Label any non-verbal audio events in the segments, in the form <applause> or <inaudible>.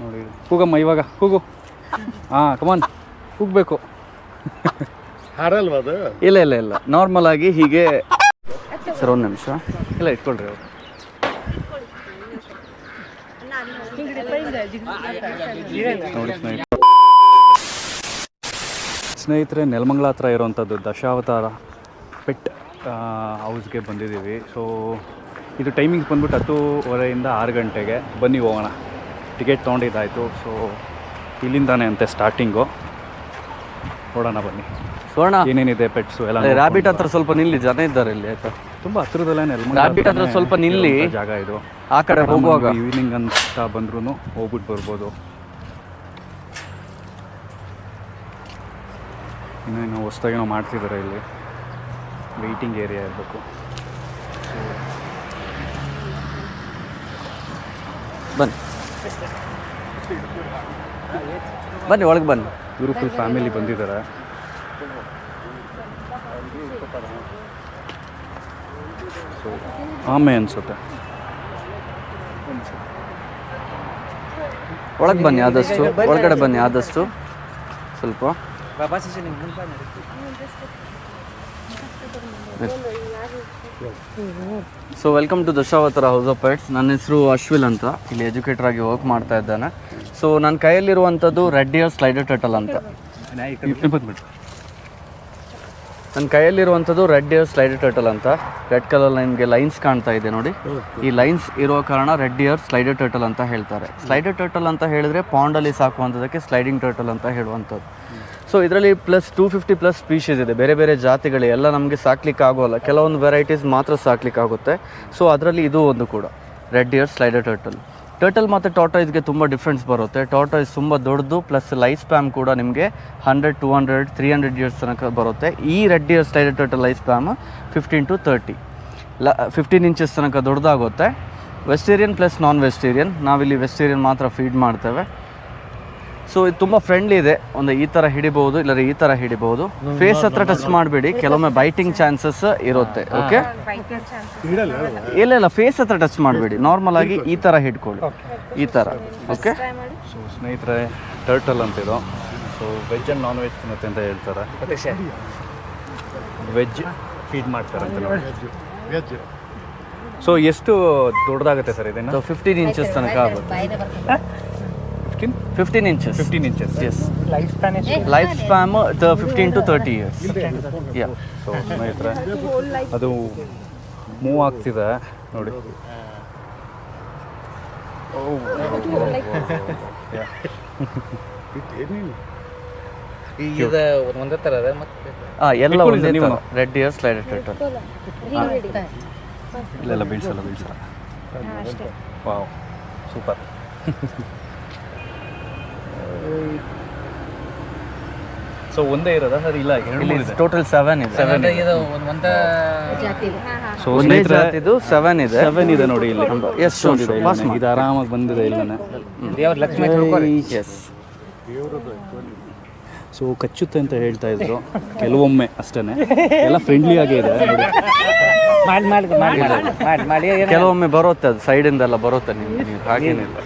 ನೋಡಿ <laughs> ಕೂಗಮ್ಮ ಇವಾಗ ಕೂಗು. ಹಾಂ ಕಮಾನ್ ಕೂಗಬೇಕು. ಹಾರಲ್ವಾ ಅದು? ಇಲ್ಲ ಇಲ್ಲ ಇಲ್ಲ. ನಾರ್ಮಲ್ ಆಗಿ ಹೀಗೆ. ಸರ್ ಒಂದು ನಿಮಿಷ. ಇಲ್ಲ ಇಟ್ಕೊಳ್ರಿ ಅವ್ರು. ನೋಡಿ ಸ್ನೇಹಿತರೆ. ಸ್ನೇಹಿತರೆ ನೆಲಮಂಗಲ ಹತ್ರ ಇರೋವಂಥದ್ದು ದಶಾವತಾರ ಪೆಟ್ ಹೌಸ್ಗೆ ಬಂದಿದ್ದೀವಿ. ಸೊ ಇದು ಟೈಮಿಂಗ್ಸ್ ಬಂದ್ಬಿಟ್ಟು ಹತ್ತೂವರೆಯಿಂದ ಆರು ಗಂಟೆಗೆ. ಬನ್ನಿ ಹೋಗೋಣ. ಟಿಕೆಟ್ ತೊಗೊಂಡಿದ್ದಾಯಿತು. ಸೊ ಇಲ್ಲಿಂದಾನೆ ಅಂತೆ ಸ್ಟಾರ್ಟಿಂಗು ನೋಡೋಣ ಬನ್ನಿ. ಸೋಣ ಏನೇನಿದೆ ಪೆಟ್ಸು ಎಲ್ಲ ರ್ಯಾಬಿಟ್ ಹತ್ರ ಸ್ವಲ್ಪ ನಿಲ್ಲಿ ಜನ ಇದ್ದಾರೆ ಇಲ್ಲಿ ಆಯ್ತಾ? ತುಂಬ ಹತ್ರದಲ್ಲೇ ರ್ಯಾಬಿಟ್ ಹತ್ರ ಸ್ವಲ್ಪ ನಿಲ್ಲಿ. ಜಾಗ ಇದು. ಆ ಕಡೆ ಹೋಗುವಾಗ. ಈವ್ನಿಂಗ್ ಅಂತ ಬಂದ್ರೂ ಹೋಗ್ಬಿಟ್ಟು ಬರ್ಬೋದು. ಇನ್ನೇನು ಹೊಸ್ದಾಗೇನೋ ಮಾಡ್ತಿದ್ದಾರೆ ಇಲ್ಲಿ. ವೆಯ್ಟಿಂಗ್ ಏರಿಯಾ ಇರಬೇಕು. ಬನ್ನಿ. ಬನ್ನಿ ಒಳಗೆ ಬನ್ನಿ. ಇವರು ಫುಲ್ ಫ್ಯಾಮಿಲಿ ಬಂದಿದ್ದಾರೆ ಆಮೆ ಅನಿಸುತ್ತೆ. ಒಳಗೆ ಬನ್ನಿ ಆದಷ್ಟು ಒಳಗಡೆ ಬನ್ನಿ ಆದಷ್ಟು. ಸ್ವಲ್ಪ. So welcome to Dashavatara house of pets ನನ್ನ ಹೆಸರು ಅಶ್ವಿಲ್ ಅಂತ. ಇಲ್ಲಿ ಎಜುಕೇಟರ್ ಆಗಿ ವರ್ಕ್ ಮಾಡ್ತಾ ಇದ್ದಾನೆ. ಸೊ ನನ್ನ ಕೈಯಲ್ಲಿರುವಂಥದ್ದು ರೆಡ್ ಇಯರ್ ಸ್ಲೈಡರ್ ಟಟಲ್ ಅಂತ. ನನ್ನ ಕೈಯಲ್ಲಿರುವಂಥದ್ದು ರೆಡ್ ಇಯರ್ ಸ್ಲೈಡರ್ ಟರ್ಟಲ್ ಅಂತ. ರೆಡ್ ಕಲರ್ ನಿಮಗೆ ಲೈನ್ಸ್ ಕಾಣ್ತಾ ಇದೆ ನೋಡಿ. ಈ ಲೈನ್ಸ್ ಇರೋ ಕಾರಣ ರೆಡ್ ಇಯರ್ ಸ್ಲೈಡರ್ ಟರ್ಟಲ್ ಅಂತ ಹೇಳ್ತಾರೆ. ಸ್ಲೈಡರ್ ಟರ್ಟಲ್ ಅಂತ ಹೇಳಿದ್ರೆ ಪಾಂಡಲ್ಲಿ ಸಾಕುವಂಥದ್ದಕ್ಕೆ ಸ್ಲೈಡಿಂಗ್ ಟರ್ಟಲ್ ಅಂತ ಹೇಳುವಂಥದ್ದು. ಸೊ ಇದರಲ್ಲಿ plus two fifty plus species ಇದೆ. ಬೇರೆ ಬೇರೆ ಜಾತಿಗಳು, ಎಲ್ಲ ನಮಗೆ ಸಾಕ್ಲಿಕ್ಕೆ ಆಗೋಲ್ಲ. ಕೆಲವೊಂದು ವೆರೈಟೀಸ್ ಮಾತ್ರ ಸಾಕ್ಲಿಕ್ಕೆ ಆಗುತ್ತೆ. ಸೊ ಅದರಲ್ಲಿ ಇದು ಒಂದು ಕೂಡ. Red ear slider turtle turtle ಮತ್ತು ಟಾಟಾಯ್ಸ್ಗೆ ತುಂಬ ಡಿಫ್ರೆನ್ಸ್ ಬರುತ್ತೆ. ಟಾಟಾಯ್ಸ್ ತುಂಬ ದೊಡ್ಡದು ಪ್ಲಸ್ ಲೈಫ್ ಸ್ಪ್ಯಾಮ್ ಕೂಡ ನಿಮಗೆ hundred to hundred three hundred years ತನಕ ಬರುತ್ತೆ. ಈ red ear slider turtle life span fifteen to thirty ಲ ಫಿಫ್ಟೀನ್ ಇಂಚಸ್ ತನಕ ದೊಡ್ಡದಾಗುತ್ತೆ. ವೆಜಿಟೇರಿಯನ್ ಪ್ಲಸ್ ನಾನ್ ವೆಜಿಟೇರಿಯನ್ ನಾವಿಲ್ಲಿ ವೆಜಿಟೇರಿಯನ್ ಮಾತ್ರ ಫೀಡ್ ಮಾಡ್ತೇವೆ. ಸೊ ಇದು ತುಂಬ ಫ್ರೆಂಡ್ಲಿ ಇದೆ. ಒಂದು ಈ ಥರ ಹಿಡಿಬಹುದು ಇಲ್ಲ ಈ ಥರ ಹಿಡಿಬಹುದು. ಫೇಸ್ ಹತ್ರ ಟಚ್ ಮಾಡಬೇಡಿ. ಕೆಲವೊಮ್ಮೆ ಬೈಟಿಂಗ್ ಚಾನ್ಸಸ್ ಇರುತ್ತೆ ಓಕೆ ಇಲ್ಲ ಇಲ್ಲ ಫೇಸ್ ಹತ್ರ ಟಚ್ ಮಾಡಬೇಡಿ. ನಾರ್ಮಲ್ ಆಗಿ ಈ ಥರ ಹಿಡ್ಕೊಳ್ಳಿ. ಈ ಥರ ಓಕೆ ಸೊ ಸ್ನೇಹಿತರೆ turtle ಅಂತಿದು so veg and non veg ತಿನ್ನುತ್ತೆ ಅಂತ ಹೇಳ್ತಾರೆ. ವೆಜ್ ಫೀಡ್ ಮಾಡ್ತಾರೆ ಅಂತ ವೆಜ್ ಸೊ ಎಷ್ಟು ದೊಡ್ಡದಾಗುತ್ತೆ ಸರ್ ಇದನ್ನು? ಫಿಫ್ಟೀನ್ ಇಂಚಸ್ ತನಕ ಆಗುತ್ತೆ. Fifteen fifteen inches fifteen inches yes life span fifteen to thirty years yeah so ಸ್ನೇಹಿತರೆ ಅದು ಮೂವ್ ಆಗ್ತಿದೆ. ನೋಡಿ. <laughs> ಒಂದೇ ಥರ ಹಾಂ ಎಲ್ಲ ಒಂದೇ ನೀವು. ರೆಡ್ ಇಯರ್ಸ್ ಸ್ಲೈಡೆಡ್ ಟರ್ಟಲ್ ಇಲ್ಲೆಲ್ಲ ಬೀಳ್ಸಲ್ಲ ಬೀಳ್ಸಲ್ಲ. ವಾವ್ ಸೂಪರ್ <laughs> ಸೊ ಒಂದೇ ಇರೋದಾ? ಸರ್ ಇಲ್ಲ ಎರಡು ಇಲ್ಲಿ ಮೂರು ಇದೆ. ಟೋಟಲ್ ಸೆವೆನ್ ಇದೆ. ಅದೇ ಇದು. ಒಂದು ಒಂದ ಸೊ ಒಂದೇ ಸ್ನೇಹಿತರೆ ಜಾತಿದು ಸೆವೆನ್ ಇದೆ. ಸೆವೆನ್ ಇದೆ ನೋಡಿ ಇಲ್ಲಿ. ಎಸ್ ನೋಡಿ ಇದೆ ಇಲ್ಲೇ. ಇದು ಆರಾಮಾಗಿ ಬಂದಿದೆ ಇಲ್ಲೇ ದೇವ್ರ ಲಕ್ಷ್ಮಿ ತಿಳ್ಕೊರಿ ಎಸ್ ಸೊ ಕಚ್ಚುತ್ತೆ ಅಂತ ಹೇಳ್ತಾ ಇದ್ರು. ಕೆಲವೊಮ್ಮೆ ಅಷ್ಟೇ ಎಲ್ಲ ಫ್ರೆಂಡ್ಲಿ ಆಗೇ ಇದೆ. ನೋಡಿ ಮಾಡಿ ಮಾಡಿ ಮಾಡಿ ಮಾಡಿ ಮಾಡಿ. ಕೆಲವೊಮ್ಮೆ ಬರುತ್ತೆ ಅದು ಸೈಡಿಂದ ಎಲ್ಲ ಬರುತ್ತೆ ನಿಮ್ಗೆ. ಹಾಗೇನಿಲ್ಲ.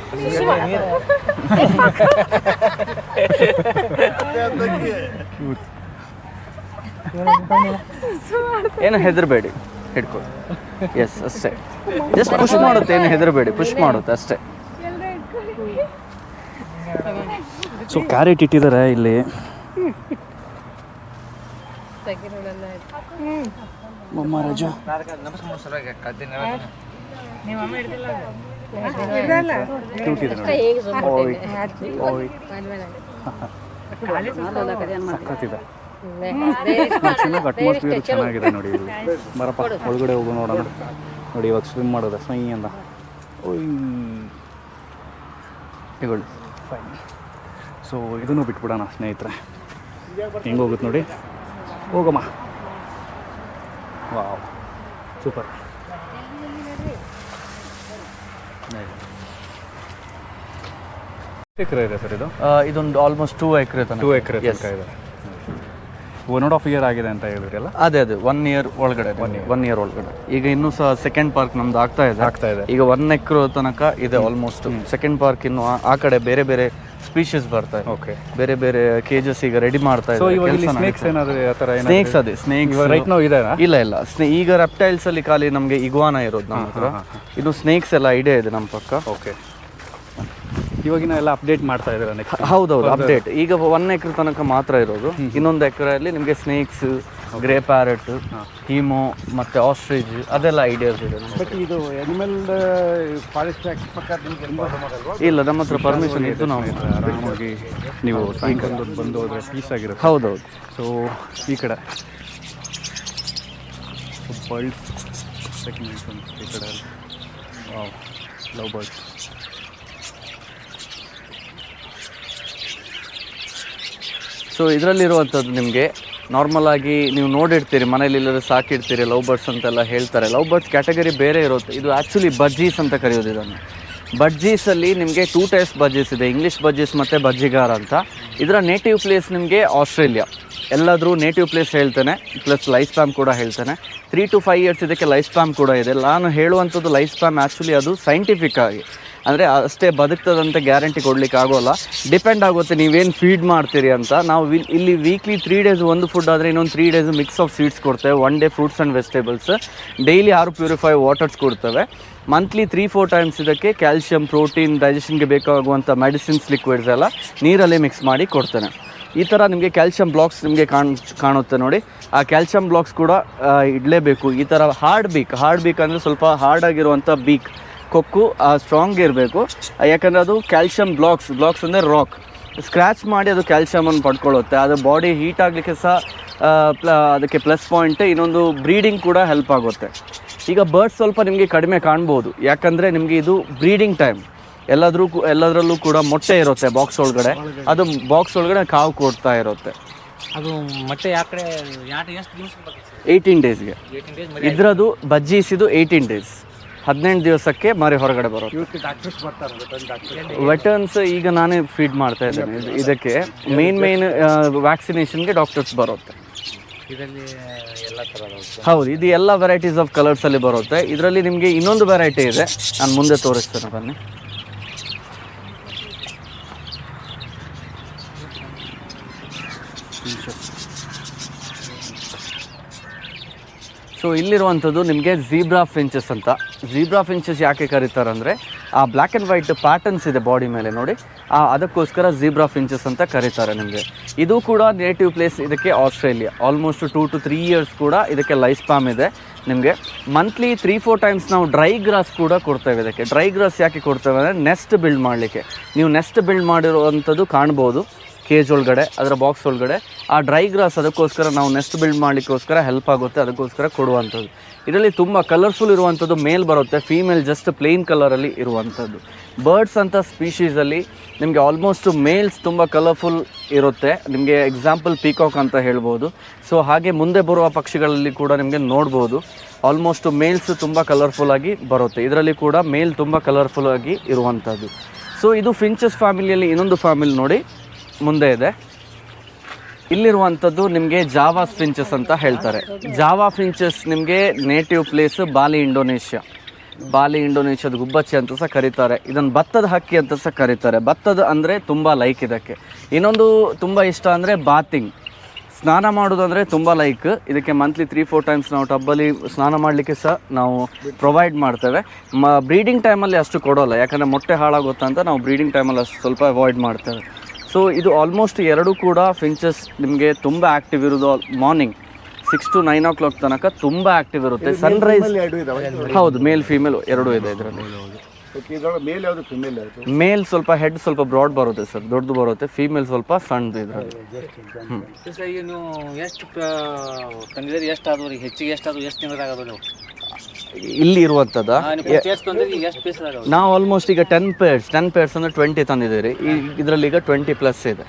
<laughs> ಏನು ಹೆದರಬೇಡಿ ಹಿಡ್ಕೊ. ಎಸ್ ಅಷ್ಟೇ. ಜಸ್ಟ್ ಪುಷ್ ಮಾಡುತ್ತೆ ಏನು ಹೆದರಬೇಡಿ ಪುಷ್ ಮಾಡುತ್ತೆ ಅಷ್ಟೇ. ಸೊ ಕ್ಯಾರೆಟ್ ಇಟ್ಟಿದ್ದಾರೆ ಇಲ್ಲಿ. ಮಮ್ಮ ರಜಾ. ಕ್ಯೂಟ್ ಇದೆ ನೋಡಿ. ಓಯ್ ಸಖತ್ತಿದೆ. ಚೆನ್ನಾಗಿ ಅಟ್ಮಾಸ್ಫಿಯರ್ ಚೆನ್ನಾಗಿದೆ ನೋಡಿ ಇಲ್ಲಿ. ಬರಪ್ಪ ಒಳಗಡೆ ಹೋಗು ನೋಡೋಣ. ನೋಡಿ ಇವಾಗ ಸ್ವಿಮ್ ಮಾಡೋದ? ಸೈ ಅಂತ ಓಯ್. ತಗೊಳ್ಳಿ ಫೈನ್ ಸೊ ಇದನ್ನು ಬಿಟ್ಬಿಡೋಣ ಸ್ನೇಹಿತರೆ. ಹೆಂಗೋಗುತ್ತೆ ನೋಡಿ? ಹೋಗಮ್ಮ. ವಾವ್ ಸೂಪರ್ ಎಕರೆ ಇದೆ ಸರ್ ಇದು? ಇದೊಂದು ಆಲ್ಮೋಸ್ಟ್ ಟೂ ಎಕರೆ ಟೂ ತನಕ ಎಕರೆ Yes. ತನಕ ಇದೆ ಒನ್ ಅಂಡ್ ಆಫ್ ಇಯರ್ ಆಗಿದೆ ಅಂತ ಹೇಳಿದ್ರಲ್ಲ? ಅದೇ ಅದೇ. ಒನ್ ಇಯರ್ ಒಳಗಡೆ ಒನ್ ಇಯರ್ ಒಳಗಡೆ. ಈಗ ಇನ್ನೂ ಸಹ ಸೆಕೆಂಡ್ ಪಾರ್ಕ್ ನಮ್ದು ಆಗ್ತಾ ಇದೆ. ಆಗ್ತಾ ಇದೆ. ಈಗ ಒನ್ ಎಕ್ರೆ ತನಕ ಇದೆ ಆಲ್ಮೋಸ್ಟ್ ಸೆಕೆಂಡ್ ಪಾರ್ಕ್ ಇನ್ನು ಆ ಕಡೆ ಬೇರೆ ಬೇರೆ ಸ್ಪೀಷೀಸ್ ಬರ್ತಾ ಇದೆ. ಓಕೆ ಬೇರೆ ಬೇರೆ ಕೇಜಸ್ ಈಗ ರೆಡಿ ಮಾಡ್ತಾ ಸ್ನೇಕ್ಸ್ ಏನಾದರೂ ಆ ಥರ ಸ್ನೇಕ್ಸ್ ಅದೇ ಸ್ನೇಕ್ಸ್ ರೈಟ್ ನಾವು ಇದೆ ಇಲ್ಲ ಇಲ್ಲ. ಈಗ ರೆಪ್ಟೈಲ್ಸ್ ಅಲ್ಲಿ ಖಾಲಿ ನಮಗೆ ಇಗ್ವಾನ ಇರೋದು ನಮ್ಮ ಹತ್ರ. ಇದು ಸ್ನೇಕ್ಸ್ ಎಲ್ಲ ಐಡಿಯಾ ಇದೆ ನಮ್ಮ ಪಕ್ಕ. ಓಕೆ ಇವಾಗಿನ ಎಲ್ಲ ಅಪ್ಡೇಟ್ ಮಾಡ್ತಾ ಇದ್ದಾರೆ ನೆಕ್ಸ್ಟ್ ಹೌದೌದು ಅಪ್ಡೇಟ್ ಈಗ ಒನ್ ಎಕರೆ ತನಕ ಮಾತ್ರ ಇರೋದು. ಇನ್ನೊಂದು ಎಕರೆಯಲ್ಲಿ ನಿಮಗೆ ಸ್ನೇಕ್ಸ್ ಗ್ರೇ ಪ್ಯಾರೆಟ್ ಹೀಮೋ ಮತ್ತೆ ಆಸ್ಟ್ರಿಜ್ ಅದೆಲ್ಲ ಐಡಿಯಾಸ್ ಇದೆ. ಬಟ್ ಇದು ಅನಿಮಲ್ ಫಾರೆಸ್ಟ್ ಮಾಡಲ್ವಾ? ಇಲ್ಲ ನಮ್ಮ ಹತ್ರ ಪರ್ಮಿಷನ್ ಇದ್ದು ನಾವು ಆರಾಮಾಗಿ ನೀವು ಸಾಯಂಕಾಲ ಬಂದು ಹೋದ್ರೆ ಪೀಸ್ ಆಗಿರುತ್ತೆ. ಹೌದೌದು. ಸೊ ಈ ಕಡೆ. ಬರ್ಡ್ಸ್ ಸೆಕೆಂಡ್ ಈ ಕಡೆ ಲವ್ ಬರ್ಡ್ಸ್ ಸೊ ಇದರಲ್ಲಿರುವಂಥದ್ದು ನಿಮಗೆ ನಾರ್ಮಲ್ ಆಗಿ ನೀವು ನೋಡಿರ್ತೀರಿ, ಮನೇಲಿ ಇಲ್ಲದ್ರೆ ಸಾಕಿರ್ತೀರಿ, ಲವ್ ಬರ್ಡ್ಸ್ ಅಂತೆಲ್ಲ ಹೇಳ್ತಾರೆ. ಲವ್ ಬರ್ಡ್ಸ್ ಕ್ಯಾಟಗರಿ ಬೇರೆ ಇರುತ್ತೆ. ಇದು ಆ್ಯಕ್ಚುಲಿ ಬಜ್ಜೀಸ್ ಅಂತ ಕರೆಯೋದು ಇದನ್ನು. ಬಜ್ಜೀಸಲ್ಲಿ ನಿಮಗೆ ಟೂ ಟೈಪ್ಸ್ ಬಜ್ಜೀಸ್ ಇದೆ. ಇಂಗ್ಲೀಷ್ ಬಜ್ಜೀಸ್ ಮತ್ತು ಬಜ್ಜಿಗಾರ ಅಂತ. ಇದರ ನೇಟಿವ್ ಪ್ಲೇಸ್ ನಿಮಗೆ ಆಸ್ಟ್ರೇಲಿಯಾ ಎಲ್ಲಾದರೂ ನೇಟಿವ್ ಪ್ಲೇಸ್ ಹೇಳ್ತೇನೆ. ಪ್ಲಸ್ ಲೈಫ್ ಸ್ಪ್ಯಾಮ್ ಕೂಡ ಹೇಳ್ತೇನೆ. ತ್ರೀ ಟು ಫೈವ್ ಇಯರ್ಸ್ ಇದಕ್ಕೆ ಲೈಫ್ ಸ್ಪ್ಯಾಮ್ ಕೂಡ ಇದೆ. ನಾನು ಹೇಳುವಂಥದ್ದು ಲೈಫ್ ಸ್ಪ್ಯಾಮ್ ಆ್ಯಕ್ಚುಲಿ ಅದು ಸೈಂಟಿಫಿಕ್ ಆಗಿ. ಅಂದರೆ ಅಷ್ಟೇ ಬದುಕ್ತದಂತ ಗ್ಯಾರಂಟಿ ಕೊಡ್ಲಿಕ್ಕೆ ಆಗೋಲ್ಲ. ಡಿಪೆಂಡ್ ಆಗುತ್ತೆ ನೀವೇನು ಫೀಡ್ ಮಾಡ್ತೀರಿ ಅಂತ. ನಾವು ಇಲ್ಲಿ ವೀಕ್ಲಿ ತ್ರೀ ಡೇಸ್ ಒಂದು ಫುಡ್ ಆದರೆ ಇನ್ನೊಂದು three days mix of seeds ಕೊಡ್ತೇವೆ. One day fruits and vegetables daily ಆರು ಪ್ಯೂರಿಫೈ ವಾಟರ್ಸ್ ಕೊಡ್ತೇವೆ. ಮಂತ್ಲಿ ತ್ರೀ ಫೋರ್ ಟೈಮ್ಸ್ ಇದಕ್ಕೆ ಕ್ಯಾಲ್ಶಿಯಂ ಪ್ರೋಟೀನ್ ಡೈಜೆಷನ್ಗೆ ಬೇಕಾಗುವಂಥ ಮೆಡಿಸಿನ್ಸ್ ಲಿಕ್ವಿಡ್ಸ್ ಎಲ್ಲ ನೀರಲ್ಲೇ ಮಿಕ್ಸ್ ಮಾಡಿ ಕೊಡ್ತೇನೆ. ಈ ಥರ ನಿಮಗೆ ಕ್ಯಾಲ್ಶಿಯಂ ಬ್ಲಾಕ್ಸ್ ನಿಮಗೆ ಕಾಣ್ ಕಾಣುತ್ತೆ ನೋಡಿ. ಆ ಕ್ಯಾಲ್ಶಿಯಂ ಬ್ಲಾಕ್ಸ್ ಕೂಡ ಇಡಲೇಬೇಕು. ಈ ಥರ ಹಾರ್ಡ್ ಬೀಕ್ ಹಾರ್ಡ್ ಬೀಕ್ ಅಂದರೆ ಸ್ವಲ್ಪ ಹಾರ್ಡ್ ಆಗಿರುವಂಥ ಬೀಕ್ ಕೊಕ್ಕು ಸ್ಟ್ರಾಂಗ್ ಇರಬೇಕು. ಯಾಕಂದರೆ ಅದು ಕ್ಯಾಲ್ಶಿಯಂ ಬ್ಲಾಕ್ಸ್ ಬ್ಲಾಕ್ಸ್ ಅಂದರೆ ರಾಕ್ ಸ್ಕ್ರ್ಯಾಚ್ ಮಾಡಿ ಅದು ಕ್ಯಾಲ್ಶಿಯಮನ್ನು ಪಡ್ಕೊಳ್ಳುತ್ತೆ. ಅದು ಬಾಡಿ ಹೀಟ್ ಆಗಲಿಕ್ಕೆ ಸಹ ಪ್ಲ ಅದಕ್ಕೆ ಪ್ಲಸ್ ಪಾಯಿಂಟ್ ಇನ್ನೊಂದು ಬ್ರೀಡಿಂಗ್ ಕೂಡ ಹೆಲ್ಪ್ ಆಗುತ್ತೆ. ಈಗ ಬರ್ಡ್ಸ್ ಸ್ವಲ್ಪ ನಿಮಗೆ ಕಡಿಮೆ ಕಾಣ್ಬೋದು. ಯಾಕಂದರೆ ನಿಮಗೆ ಇದು ಬ್ರೀಡಿಂಗ್ ಟೈಮ್ ಎಲ್ಲಾದ್ರೂ ಎಲ್ಲದರಲ್ಲೂ ಕೂಡ ಮೊಟ್ಟೆ ಇರುತ್ತೆ ಬಾಕ್ಸ್ ಒಳಗಡೆ. ಅದು ಬಾಕ್ಸ್ ಒಳಗಡೆ ಕಾವು ಕೊಡ್ತಾ ಇರುತ್ತೆ. ಅದು ಮೊಟ್ಟೆ ಯಾವ ಕಡೆ ಏಯ್ಟೀನ್ ಡೇಸ್ಗೆ ಇದರದು ಬಜ್ಜೀಸಿದು ಏಯ್ಟೀನ್ ಡೇಸ್ ಹದಿನೆಂಟು ದಿವಸಕ್ಕೆ ಮರಿ ಹೊರಗಡೆ ಬರುತ್ತೆ. ಇವತ್ತು ಡಾಕ್ಟರ್ಸ್ ಬರ್ತಾರೆ ಡಾಕ್ಟರ್ ವೆಟರ್ನ್ಸ್ ಈಗ ನಾನೇ ಫೀಡ್ ಮಾಡ್ತಾ ಇದ್ದೇನೆ. ಇದು- ಇದಕ್ಕೆ ಮೇನ್ ಮೇನ್ ವ್ಯಾಕ್ಸಿನೇಷನ್ಗೆ ಡಾಕ್ಟರ್ಸ್ ಬರುತ್ತೆ. ಇದರಲ್ಲಿ ಎಲ್ಲ ಥರದ ಹೌದು ಇದು ಎಲ್ಲ ವೆರೈಟೀಸ್ ಆಫ್ ಕಲರ್ಸಲ್ಲಿ ಬರುತ್ತೆ. ಇದರಲ್ಲಿ ನಿಮಗೆ ಇನ್ನೊಂದು ವೆರೈಟಿ ಇದೆ. ನಾನು ಮುಂದೆ ತೋರಿಸ್ತೇನೆ ಬನ್ನಿ. ಸೊ ಇಲ್ಲಿರುವಂಥದ್ದು ನಿಮಗೆ ಝೀಬ್ರಾ ಫಿಂಚಸ್ ಅಂತ. ಝೀಬ್ರಾ ಫಿಂಚಸ್ ಯಾಕೆ ಕರೀತಾರೆ ಅಂದರೆ ಆ ಬ್ಲ್ಯಾಕ್ ಆ್ಯಂಡ್ ವೈಟ್ ಪ್ಯಾಟರ್ನ್ಸ್ ಇದೆ ಬಾಡಿ ಮೇಲೆ ನೋಡಿ. ಆ, ಅದಕ್ಕೋಸ್ಕರ ಝೀಬ್ರಾ ಫಿಂಚಸ್ ಅಂತ ಕರೀತಾರೆ ನಿಮಗೆ. ಇದು ಕೂಡ ನೇಟಿವ್ ಪ್ಲೇಸ್ ಇದಕ್ಕೆ Australia almost two to three years ಕೂಡ ಇದಕ್ಕೆ ಲೈಫ್ ಸ್ಪಾಮ್ ಇದೆ ನಿಮಗೆ. ಮಂತ್ಲಿ ತ್ರೀ ಫೋರ್ ಟೈಮ್ಸ್ ನಾವು ಡ್ರೈ ಗ್ರಾಸ್ ಕೂಡ ಕೊಡ್ತೇವೆ ಇದಕ್ಕೆ. ಡ್ರೈ ಗ್ರಾಸ್ ಯಾಕೆ ಕೊಡ್ತೇವೆ ಅಂದರೆ ನೆಸ್ಟ್ ಬಿಲ್ಡ್ ಮಾಡಲಿಕ್ಕೆ. ನೀವು ನೆಸ್ಟ್ ಬಿಲ್ಡ್ ಮಾಡಿರುವಂಥದ್ದು ಕಾಣ್ಬೋದು. ಕೇಜ್ ಒಳಗಡೆ, ಅದರ ಬಾಕ್ಸ್ ಒಳಗಡೆ. ಆ ಡ್ರೈ ಗ್ರಾಸ್ ಅದಕ್ಕೋಸ್ಕರ ನಾವು ನೆಸ್ಟ್ ಬಿಲ್ಡ್ ಮಾಡಲಿಕ್ಕೋಸ್ಕರ ಹೆಲ್ಪ್ ಆಗುತ್ತೆ, ಅದಕ್ಕೋಸ್ಕರ ಕೊಡುವಂಥದ್ದು. ಇದರಲ್ಲಿ ತುಂಬ ಕಲರ್ಫುಲ್ ಇರುವಂಥದ್ದು ಮೇಲ್ ಬರುತ್ತೆ ಫೀಮೇಲ್ ಜಸ್ಟ್ ಪ್ಲೇನ್ ಕಲರಲ್ಲಿ ಇರುವಂಥದ್ದು. ಬರ್ಡ್ಸ್ ಅಂತ ಸ್ಪೀಶೀಸಲ್ಲಿ ನಿಮಗೆ ಆಲ್ಮೋಸ್ಟ್ ಮೇಲ್ಸ್ ತುಂಬ ಕಲರ್ಫುಲ್ ಇರುತ್ತೆ. ನಿಮಗೆ ಎಕ್ಸಾಂಪಲ್ ಪೀಕಾಕ್ ಅಂತ ಹೇಳ್ಬೋದು. ಸೊ ಹಾಗೆ ಮುಂದೆ ಬರುವ ಪಕ್ಷಿಗಳಲ್ಲಿ ಕೂಡ ನಿಮಗೆ ನೋಡ್ಬೋದು. ಆಲ್ಮೋಸ್ಟ್ ಮೇಲ್ಸ್ ತುಂಬ ಕಲರ್ಫುಲ್ ಆಗಿ ಬರುತ್ತೆ. ಇದರಲ್ಲಿ ಕೂಡ ಮೇಲ್ ತುಂಬ ಕಲರ್ಫುಲ್ ಆಗಿ ಇರುವಂಥದ್ದು. ಸೊ ಇದು ಫಿಂಚಸ್ ಫ್ಯಾಮಿಲಿಯಲ್ಲಿ ಇನ್ನೊಂದು ಫ್ಯಾಮಿಲಿ ನೋಡಿ ಮುಂದೆ ಇದೆ. ಇಲ್ಲಿರುವಂಥದ್ದು ನಿಮಗೆ ಜಾವಾ ಫಿಂಚಸ್ ಅಂತ ಹೇಳ್ತಾರೆ. ಜಾವಾ ಫಿಂಚಸ್ ನಿಮಗೆ native place Bali Indonesia. Bali ಇಂಡೋನೇಷ್ಯಾದ ಗುಬ್ಬಚ್ಚಿ ಅಂತ ಸಹ ಕರೀತಾರೆ. ಇದನ್ನು ಭತ್ತದ ಹಕ್ಕಿ ಅಂತ ಸಹ ಕರೀತಾರೆ. ಭತ್ತದ ಅಂದರೆ ತುಂಬ ಲೈಕ್ ಇದಕ್ಕೆ. ಇನ್ನೊಂದು ತುಂಬ ಇಷ್ಟ ಅಂದರೆ ಬಾತಿಂಗ್. ಸ್ನಾನ ಮಾಡೋದಂದರೆ ತುಂಬ ಲೈಕ್ ಇದಕ್ಕೆ ಮಂತ್ಲಿ ತ್ರೀ ಫೋರ್ ಟೈಮ್ಸ್ ನಾವು ಟಬ್ಬಲ್ಲಿ ಸ್ನಾನ ಮಾಡಲಿಕ್ಕೆ ಸಹ ನಾವು ಪ್ರೊವೈಡ್ ಮಾಡ್ತೇವೆ. ಮ ಬ್ರೀಡಿಂಗ್ ಟೈಮಲ್ಲಿ ಅಷ್ಟು ಕೊಡೋಲ್ಲ. ಯಾಕಂದರೆ ಮೊಟ್ಟೆ ಹಾಳಾಗುತ್ತೆ ಅಂತ ನಾವು ಬ್ರೀಡಿಂಗ್ ಟೈಮಲ್ಲಿ ಅಷ್ಟು ಸ್ವಲ್ಪ ಅವಾಯ್ಡ್ ಮಾಡ್ತೇವೆ. ಸೊ ಇದು ಆಲ್ಮೋಸ್ಟ್ ಎರಡು ಕೂಡ ಫಿಂಚಸ್ ನಿಮಗೆ ತುಂಬ ಆ್ಯಕ್ಟಿವ್ ಇರೋದು morning six to nine o'clock ತನಕ ತುಂಬ ಆ್ಯಕ್ಟಿವ್ ಇರುತ್ತೆ. ಸನ್ರೈಸ್ ಹೌದು ಮೇಲ್ ಫೀಮೇಲ್ ಎರಡೂ ಇದೆ ಇದರಲ್ಲಿ. ಮೇಲ್ ಯಾವುದು ಫಿಮೇಲ್ ಮೇಲ್ ಸ್ವಲ್ಪ ಹೆಡ್ ಸ್ವಲ್ಪ ಬ್ರಾಡ್ ಬರುತ್ತೆ ಸರ್ ದೊಡ್ಡದು ಬರುತ್ತೆ ಫೀಮೇಲ್ ಸ್ವಲ್ಪ ಸಣ್ಣದು ಇದರಲ್ಲಿ. ಎಷ್ಟು ಎಷ್ಟು ಆದವು ರೀ ಹೆಚ್ಚಿಗೆ ಎಷ್ಟು ಆದವು ಎಷ್ಟು ನೀವು? ಇಲ್ಲಿ ಇರುವಂಥದ್ದು ನೀವು ಟೇಸ್ಟ್ ತಂದಿರಿ ಎಷ್ಟು ಪೀಸ್ ಅದಾವ ನಾವು ಆಲ್ಮೋಸ್ಟ್ ಈಗ ಟೆನ್ ಪೇರ್ಸ್ ಟೆನ್ ಪೇರ್ಸ್ ಅಂದರೆ ಟ್ವೆಂಟಿ ತಂದಿದ್ದೀರಿ ಈ ಇದರಲ್ಲಿ ಈಗ ಟ್ವೆಂಟಿ ಪ್ಲಸ್ ಇದೆ.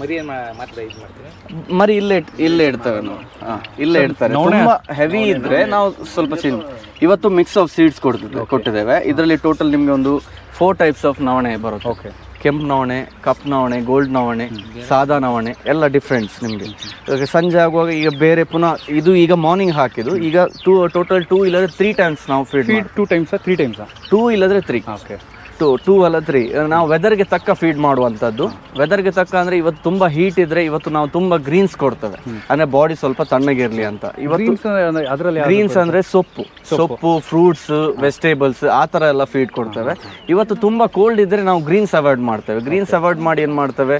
ಮರಿ ಮಾತ್ರ ಇದು ಮಾಡ್ತೀವಿ ಮರಿ ಇಲ್ಲೇ ಇಲ್ಲೇ ಇಡ್ತೇವೆ ನಾವು. ಹಾಂ ಇಲ್ಲೇ ಇಡ್ತಾರೆ. ತುಂಬಾ ಹೆವಿ ಇದ್ರೆ ನಾವು. ಸ್ವಲ್ಪ ಚಿನ್ ಇವತ್ತು ಮಿಕ್ಸ್ ಆಫ್ ಸೀಡ್ಸ್ ಕೊಡ್ತಿದ್ದೆ ಕೊಟ್ಟಿದ್ದೇವೆ. ಇದರಲ್ಲಿ ಟೋಟಲ್ ನಿಮಗೆ ಒಂದು ಫೋರ್ ಟೈಪ್ಸ್ ಆಫ್ ನವಣೆ ಬರುತ್ತೆ. ಓಕೆ ಕೆಂಪು ನವಣೆ ಕಪ್ ನವಣೆ ಗೋಲ್ಡ್ ನವಣೆ ಸಾದಾ ನವಣೆ ಎಲ್ಲ ಡಿಫ್ರೆಂಟ್ಸ್ ನಿಮಗೆ. ಇವಾಗ ಸಂಜೆ ಆಗುವಾಗ ಈಗ ಬೇರೆ ಪುನಃ ಇದು ಈಗ ಮಾರ್ನಿಂಗ್ ಹಾಕಿದ್ದು. ಈಗ ಟೂ ಟೋಟಲ್ ಟೂ ಇಲ್ಲದ್ರೆ ತ್ರೀ ಟೈಮ್ಸ್ ನಾವು feed feed two times three times two ಇಲ್ಲದ್ರೆ ತ್ರೀ ಓಕೆ ಟೂ ಟೂ ಅಲ್ಲ ತ್ರೀ ನಾವು ವೆದರ್ಗೆ ತಕ್ಕ ಫೀಡ್ ಮಾಡುವಂಥದ್ದು. ವೆದರ್ಗೆ ತಕ್ಕ ಅಂದರೆ ಇವತ್ತು ತುಂಬ ಹೀಟ್ ಇದ್ರೆ ಇವತ್ತು ನಾವು ತುಂಬ ಗ್ರೀನ್ಸ್ ಕೊಡ್ತೇವೆ. ಅಂದರೆ ಬಾಡಿ ಸ್ವಲ್ಪ ತಣ್ಣಗಿರಲಿ ಅಂತ. ಇವತ್ತು ಗ್ರೀನ್ಸ್ ಅದರಲ್ಲಿ ಗ್ರೀನ್ಸ್ ಅಂದರೆ ಸೊಪ್ಪು. ಸೊಪ್ಪು. ಫ್ರೂಟ್ಸ್ ವೆಜಿಟೇಬಲ್ಸ್ ಆ ಥರ ಎಲ್ಲ ಫೀಡ್ ಕೊಡ್ತೇವೆ. ಇವತ್ತು ತುಂಬ ಕೋಲ್ಡ್ ಇದ್ದರೆ ನಾವು ಗ್ರೀನ್ಸ್ ಅವಾಯ್ಡ್ ಮಾಡ್ತೇವೆ. ಗ್ರೀನ್ಸ್ ಅವಾಯ್ಡ್ ಮಾಡಿ ಏನು ಮಾಡ್ತೇವೆ?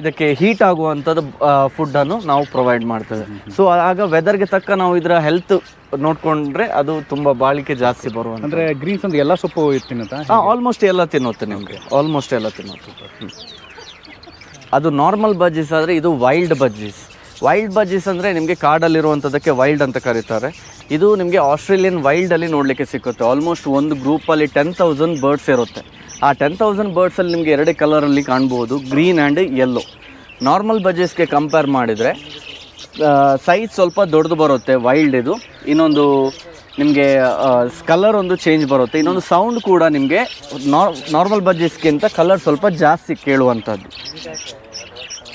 ಇದಕ್ಕೆ ಹೀಟ್ ಆಗುವಂಥದ್ದು ಫುಡ್ಡನ್ನು ನಾವು ಪ್ರೊವೈಡ್ ಮಾಡ್ತೇವೆ. ಸೊ ಆಗ ವೆದರ್ಗೆ ತಕ್ಕ ನಾವು ಇದರ ಹೆಲ್ತ್ ನೋಡ್ಕೊಂಡ್ರೆ ಅದು ತುಂಬ ಬಾಳಿಕೆ ಜಾಸ್ತಿ ಬರುವ ಅಂದರೆ ಗ್ರೀನ್ಸ್ ಅಂದ್ರೆ ಎಲ್ಲ ಸೊಪ್ಪು ತಿನ್ನುತ್ತಾ? ಆಲ್ಮೋಸ್ಟ್ ಎಲ್ಲ ತಿನ್ನುತ್ತೆ ನಿಮಗೆ. ಆಲ್ಮೋಸ್ಟ್ ಎಲ್ಲ ತಿನ್ನುತ್ತೆ. ಅದು ನಾರ್ಮಲ್ ಬಜ್ಜೀಸ್ ಆದರೆ ಇದು ವೈಲ್ಡ್ ಬಜ್ಜೀಸ್ ವೈಲ್ಡ್ ಬಜ್ಜೀಸ್ ಅಂದರೆ ನಿಮಗೆ ಕಾಡಲ್ಲಿರುವಂಥದ್ದಕ್ಕೆ ವೈಲ್ಡ್ ಅಂತ ಕರೀತಾರೆ. ಇದು ನಿಮಗೆ ಆಸ್ಟ್ರೇಲಿಯನ್ ವೈಲ್ಡಲ್ಲಿ ನೋಡಲಿಕ್ಕೆ ಸಿಕ್ಕುತ್ತೆ. ಆಲ್ಮೋಸ್ಟ್ ಒಂದು ಗ್ರೂಪಲ್ಲಿ ಟೆನ್ ತೌಸಂಡ್ ಬರ್ಡ್ಸ್ ಇರುತ್ತೆ. ಆ ಟೆನ್ ತೌಸಂಡ್ ಬರ್ಡ್ಸಲ್ಲಿ ನಿಮಗೆ ಎರಡೇ ಕಲರಲ್ಲಿ ಕಾಣ್ಬೋದು ಗ್ರೀನ್ ಆ್ಯಂಡ್ ಯೆಲ್ಲೋ ನಾರ್ಮಲ್ ಬಜ್ಜೀಸ್ಗೆ ಕಂಪೇರ್ ಮಾಡಿದರೆ ಸೈಜ್ ಸ್ವಲ್ಪ ದೊಡ್ಡದು ಬರುತ್ತೆ ವೈಲ್ಡ್ ಇದು. ಇನ್ನೊಂದು ನಿಮಗೆ ಕಲರ್ ಒಂದು ಚೇಂಜ್ ಬರುತ್ತೆ. ಇನ್ನೊಂದು ಸೌಂಡ್ ಕೂಡ ನಿಮಗೆ ನಾರ್ಮಲ್ ಬಜ್ಜೀಸ್ಗಿಂತ ಕಲರ್ ಸ್ವಲ್ಪ ಜಾಸ್ತಿ ಕೇಳುವಂಥದ್ದು.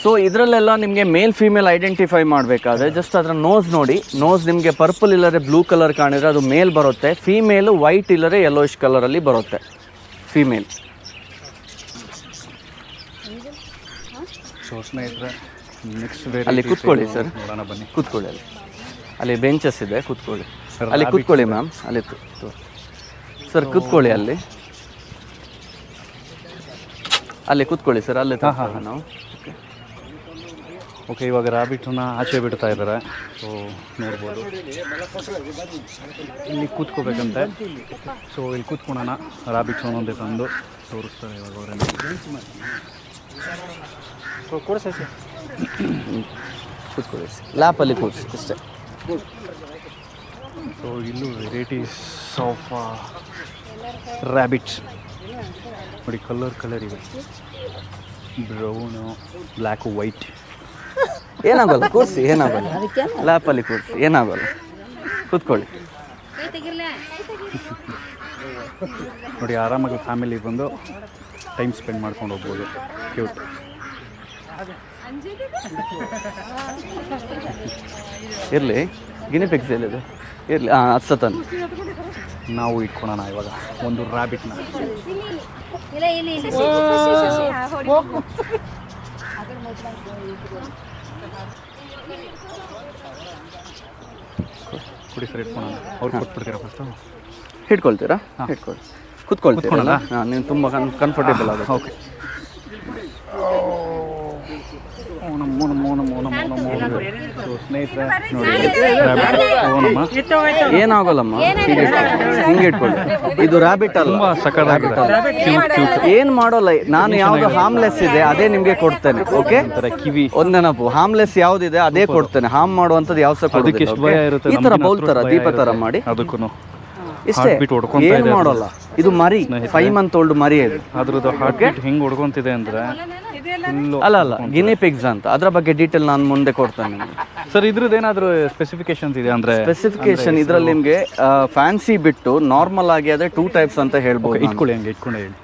ಸೊ ಇದರಲ್ಲೆಲ್ಲ ನಿಮಗೆ ಮೇಲ್ ಫೀಮೇಲ್ ಐಡೆಂಟಿಫೈ ಮಾಡಬೇಕಾದ್ರೆ ಜಸ್ಟ್ ಅದರ ನೋಸ್ ನೋಡಿ. ನೋಸ್ ನಿಮಗೆ ಪರ್ಪಲ್ ಇಲ್ಲದೆ ಬ್ಲೂ ಕಲರ್ ಕಾಣಿದ್ರೆ ಅದು ಮೇಲ್ ಬರುತ್ತೆ. ಫೀಮೇಲು ವೈಟ್ ಇಲ್ಲದೆ ಯೆಲ್ಲೋಯಿಶ್ ಕಲರಲ್ಲಿ ಬರುತ್ತೆ. ಫೀಮೇಲ್ ಅಲ್ಲಿ ಕೂತ್ಕೊಳ್ಳಿ ಸರ್. ನೋಡೋಣ ಬನ್ನಿ. ಕೂತ್ಕೊಳ್ಳಿ ಅಲ್ಲಿ. ಅಲ್ಲಿ ಬೆಂಚಸ್ ಇದೆ ಕೂತ್ಕೊಳ್ಳಿ. ಅಲ್ಲಿ ಕೂತ್ಕೊಳ್ಳಿ ಮ್ಯಾಮ್ ಅಲ್ಲಿ ಸರ್ ಕೂತ್ಕೊಳ್ಳಿ ಅಲ್ಲಿ. ಅಲ್ಲಿ ಕೂತ್ಕೊಳ್ಳಿ ಸರ್ ಅಲ್ಲಿ ಹಾಂ ನಾವು. ಓಕೆ ಇವಾಗ ರಾಬಿಟ್ನ ಆಚೆ ಬಿಡ್ತಾ ಇದ್ದಾರೆ ಸೊ ನೋಡ್ಬೋದು. ಇಲ್ಲಿ ಕೂತ್ಕೋಬೇಕಂತೆ. ಸೊ ಇಲ್ಲಿ ಕೂತ್ಕೊಳ್ಳೋಣ ರಾಬಿಟ್ ಒಂದೊಂದೇ ತಂದು ತೋರಿಸ್ತಾರೆ ಇವಾಗ ಅವರೇ ಕೂತ್ಕೊಳ್ಳಿ. ಲ್ಯಾಪಲ್ಲಿ ಕೂರಿಸಿ ಅಷ್ಟೇ. ಸೊ ಇಲ್ಲೂ ವೆರೈಟೀಸ್ ಆಫ್ ರ್ಯಾಬಿಟ್ಸ್ ನೋಡಿ ಕಲರ್ ಕಲರ್ ಇವೆ ಬ್ರೌನು ಬ್ಲ್ಯಾಕು ವೈಟ್ ಏನಾಗಲ್ಲ ಕೂರಿಸಿ ಏನಾಗಲ್ಲ. ಲ್ಯಾಪಲ್ಲಿ ಕೂರಿಸಿ ಏನಾಗಲ್ಲ. ಕೂತ್ಕೊಳ್ಳಿ. ನೋಡಿ ಆರಾಮಾಗಿ ಫ್ಯಾಮಿಲಿ ಬಂದು ಟೈಮ್ ಸ್ಪೆಂಡ್ ಮಾಡ್ಕೊಂಡು ಹೋಗ್ಬೋದು. ಕ್ಯೂಟ್ ಇರಲಿ ಗಿನಿ ಪಿಕ್ಸ್ ಎಲ್ಲಿದೆ? ಇರಲಿ ಹಾಂ ಹತ್ಸತನ್ ನಾವು ಇಟ್ಕೊಳೋಣ ಇವಾಗ ಒಂದು ರ್ಯಾಬಿಟ್ನ ಇಲ್ಲ ಕುಡಿ ಸರ್ ಇಟ್ಕೊಳೋಣ. ಅವ್ರು ಕೊಟ್ಬಿಡ್ತೀರಾ ಫಸ್ಟು ಹಿಡ್ಕೊಳ್ತೀರಾ? ಹಿಡ್ಕೊಳ್ಳಿ ಕೂತ್ಕೊಳ್ತೀರಲ್ಲ ಹಾಂ ನೀವು ತುಂಬ ಕನ್ ಕಂಫರ್ಟೇಬಲ್ ಆಗುತ್ತೆ. ಓಕೆ. ಸ್ನೇಹಿತರೆ ನೋಡಿ ರ್ಯಾಬಿಟ್ ಏನಾಗಲ್ಲಮ್ಮ. ಹಿಂಗೆ ಇಟ್ಕೊಳ್ಳಿ ಇದು ರಾಬಿಟ್ ಅಲ್ಲ ಕ್ಯೂಟ್ ಕ್ಯೂಟ್ ಏನ್ ಮಾಡೋಲ್ಲ ನಾನು ಯಾವ್ದು ಹಾರ್ಮ್ಲೆಸ್ ಇದೆ ಅದೇ ನಿಮ್ಗೆ ಕೊಡ್ತೇನೆ ಓಕೆ ಕಿವಿ ಒಂದ್ ನೆನಪು ಹಾರ್ಮ್ಲೆಸ್ ಯಾವ್ದಿದೆ ಅದೇ ಕೊಡ್ತೇನೆ ಹಾರ್ಮ್ ಮಾಡುವಂಥದ್ದು ಯಾವ ಸಹ ಅದಕ್ಕೆ ಎಷ್ಟು ಭಯ ಇರುತ್ತೆ ಈ ತರ ಬೌಲ್ ತರ ದೀಪ ತರ ಮಾಡಿ ಅದಕ್ಕೂ ಇಷ್ಟೇ ಏನು ಮಾಡೋಲ್ಲ ಇದು ಮರಿ ಫೈವ್ ಮಂತ್ ಓಲ್ಡ್ ಮರಿ ಇದು ಅದ್ರದ್ದು ಹಾರ್ಟ್ ಹಿಂಗ್ ಹೊಡ್ಕೊಂತಿದೆ ಅಂದರೆ ಅಲ್ಲ ಅಲ್ಲ ಗಿನಿ ಪಿಗ್ಸ್ ಅಂತ. ಅದರ ಬಗ್ಗೆ ಡೀಟೇಲ್ ನಾನು ಮುಂದೆ ಕೊಡ್ತೇನೆ ನಿಮ್ಗೆ. ಸರ್ ಇದ್ರದ್ದು ಏನಾದರೂ ಸ್ಪೆಸಿಫಿಕೇಶನ್ಸ್ ಇದೆ ಅಂದರೆ ಸ್ಪೆಸಿಫಿಕೇಶನ್ ಇದರಲ್ಲಿ ನಿಮಗೆ ಫ್ಯಾನ್ಸಿ ಬಿಟ್ಟು ನಾರ್ಮಲ್ ಆಗಿ ಆದರೆ ಟೂ ಟೈಪ್ಸ್ ಅಂತ ಹೇಳ್ಬೋದು ನಾನು. ಇಟ್ಕೊಳ್ಳಿ ಹಂಗೆ ಇಟ್ಕೊಂಡು ಹೇಳಿ.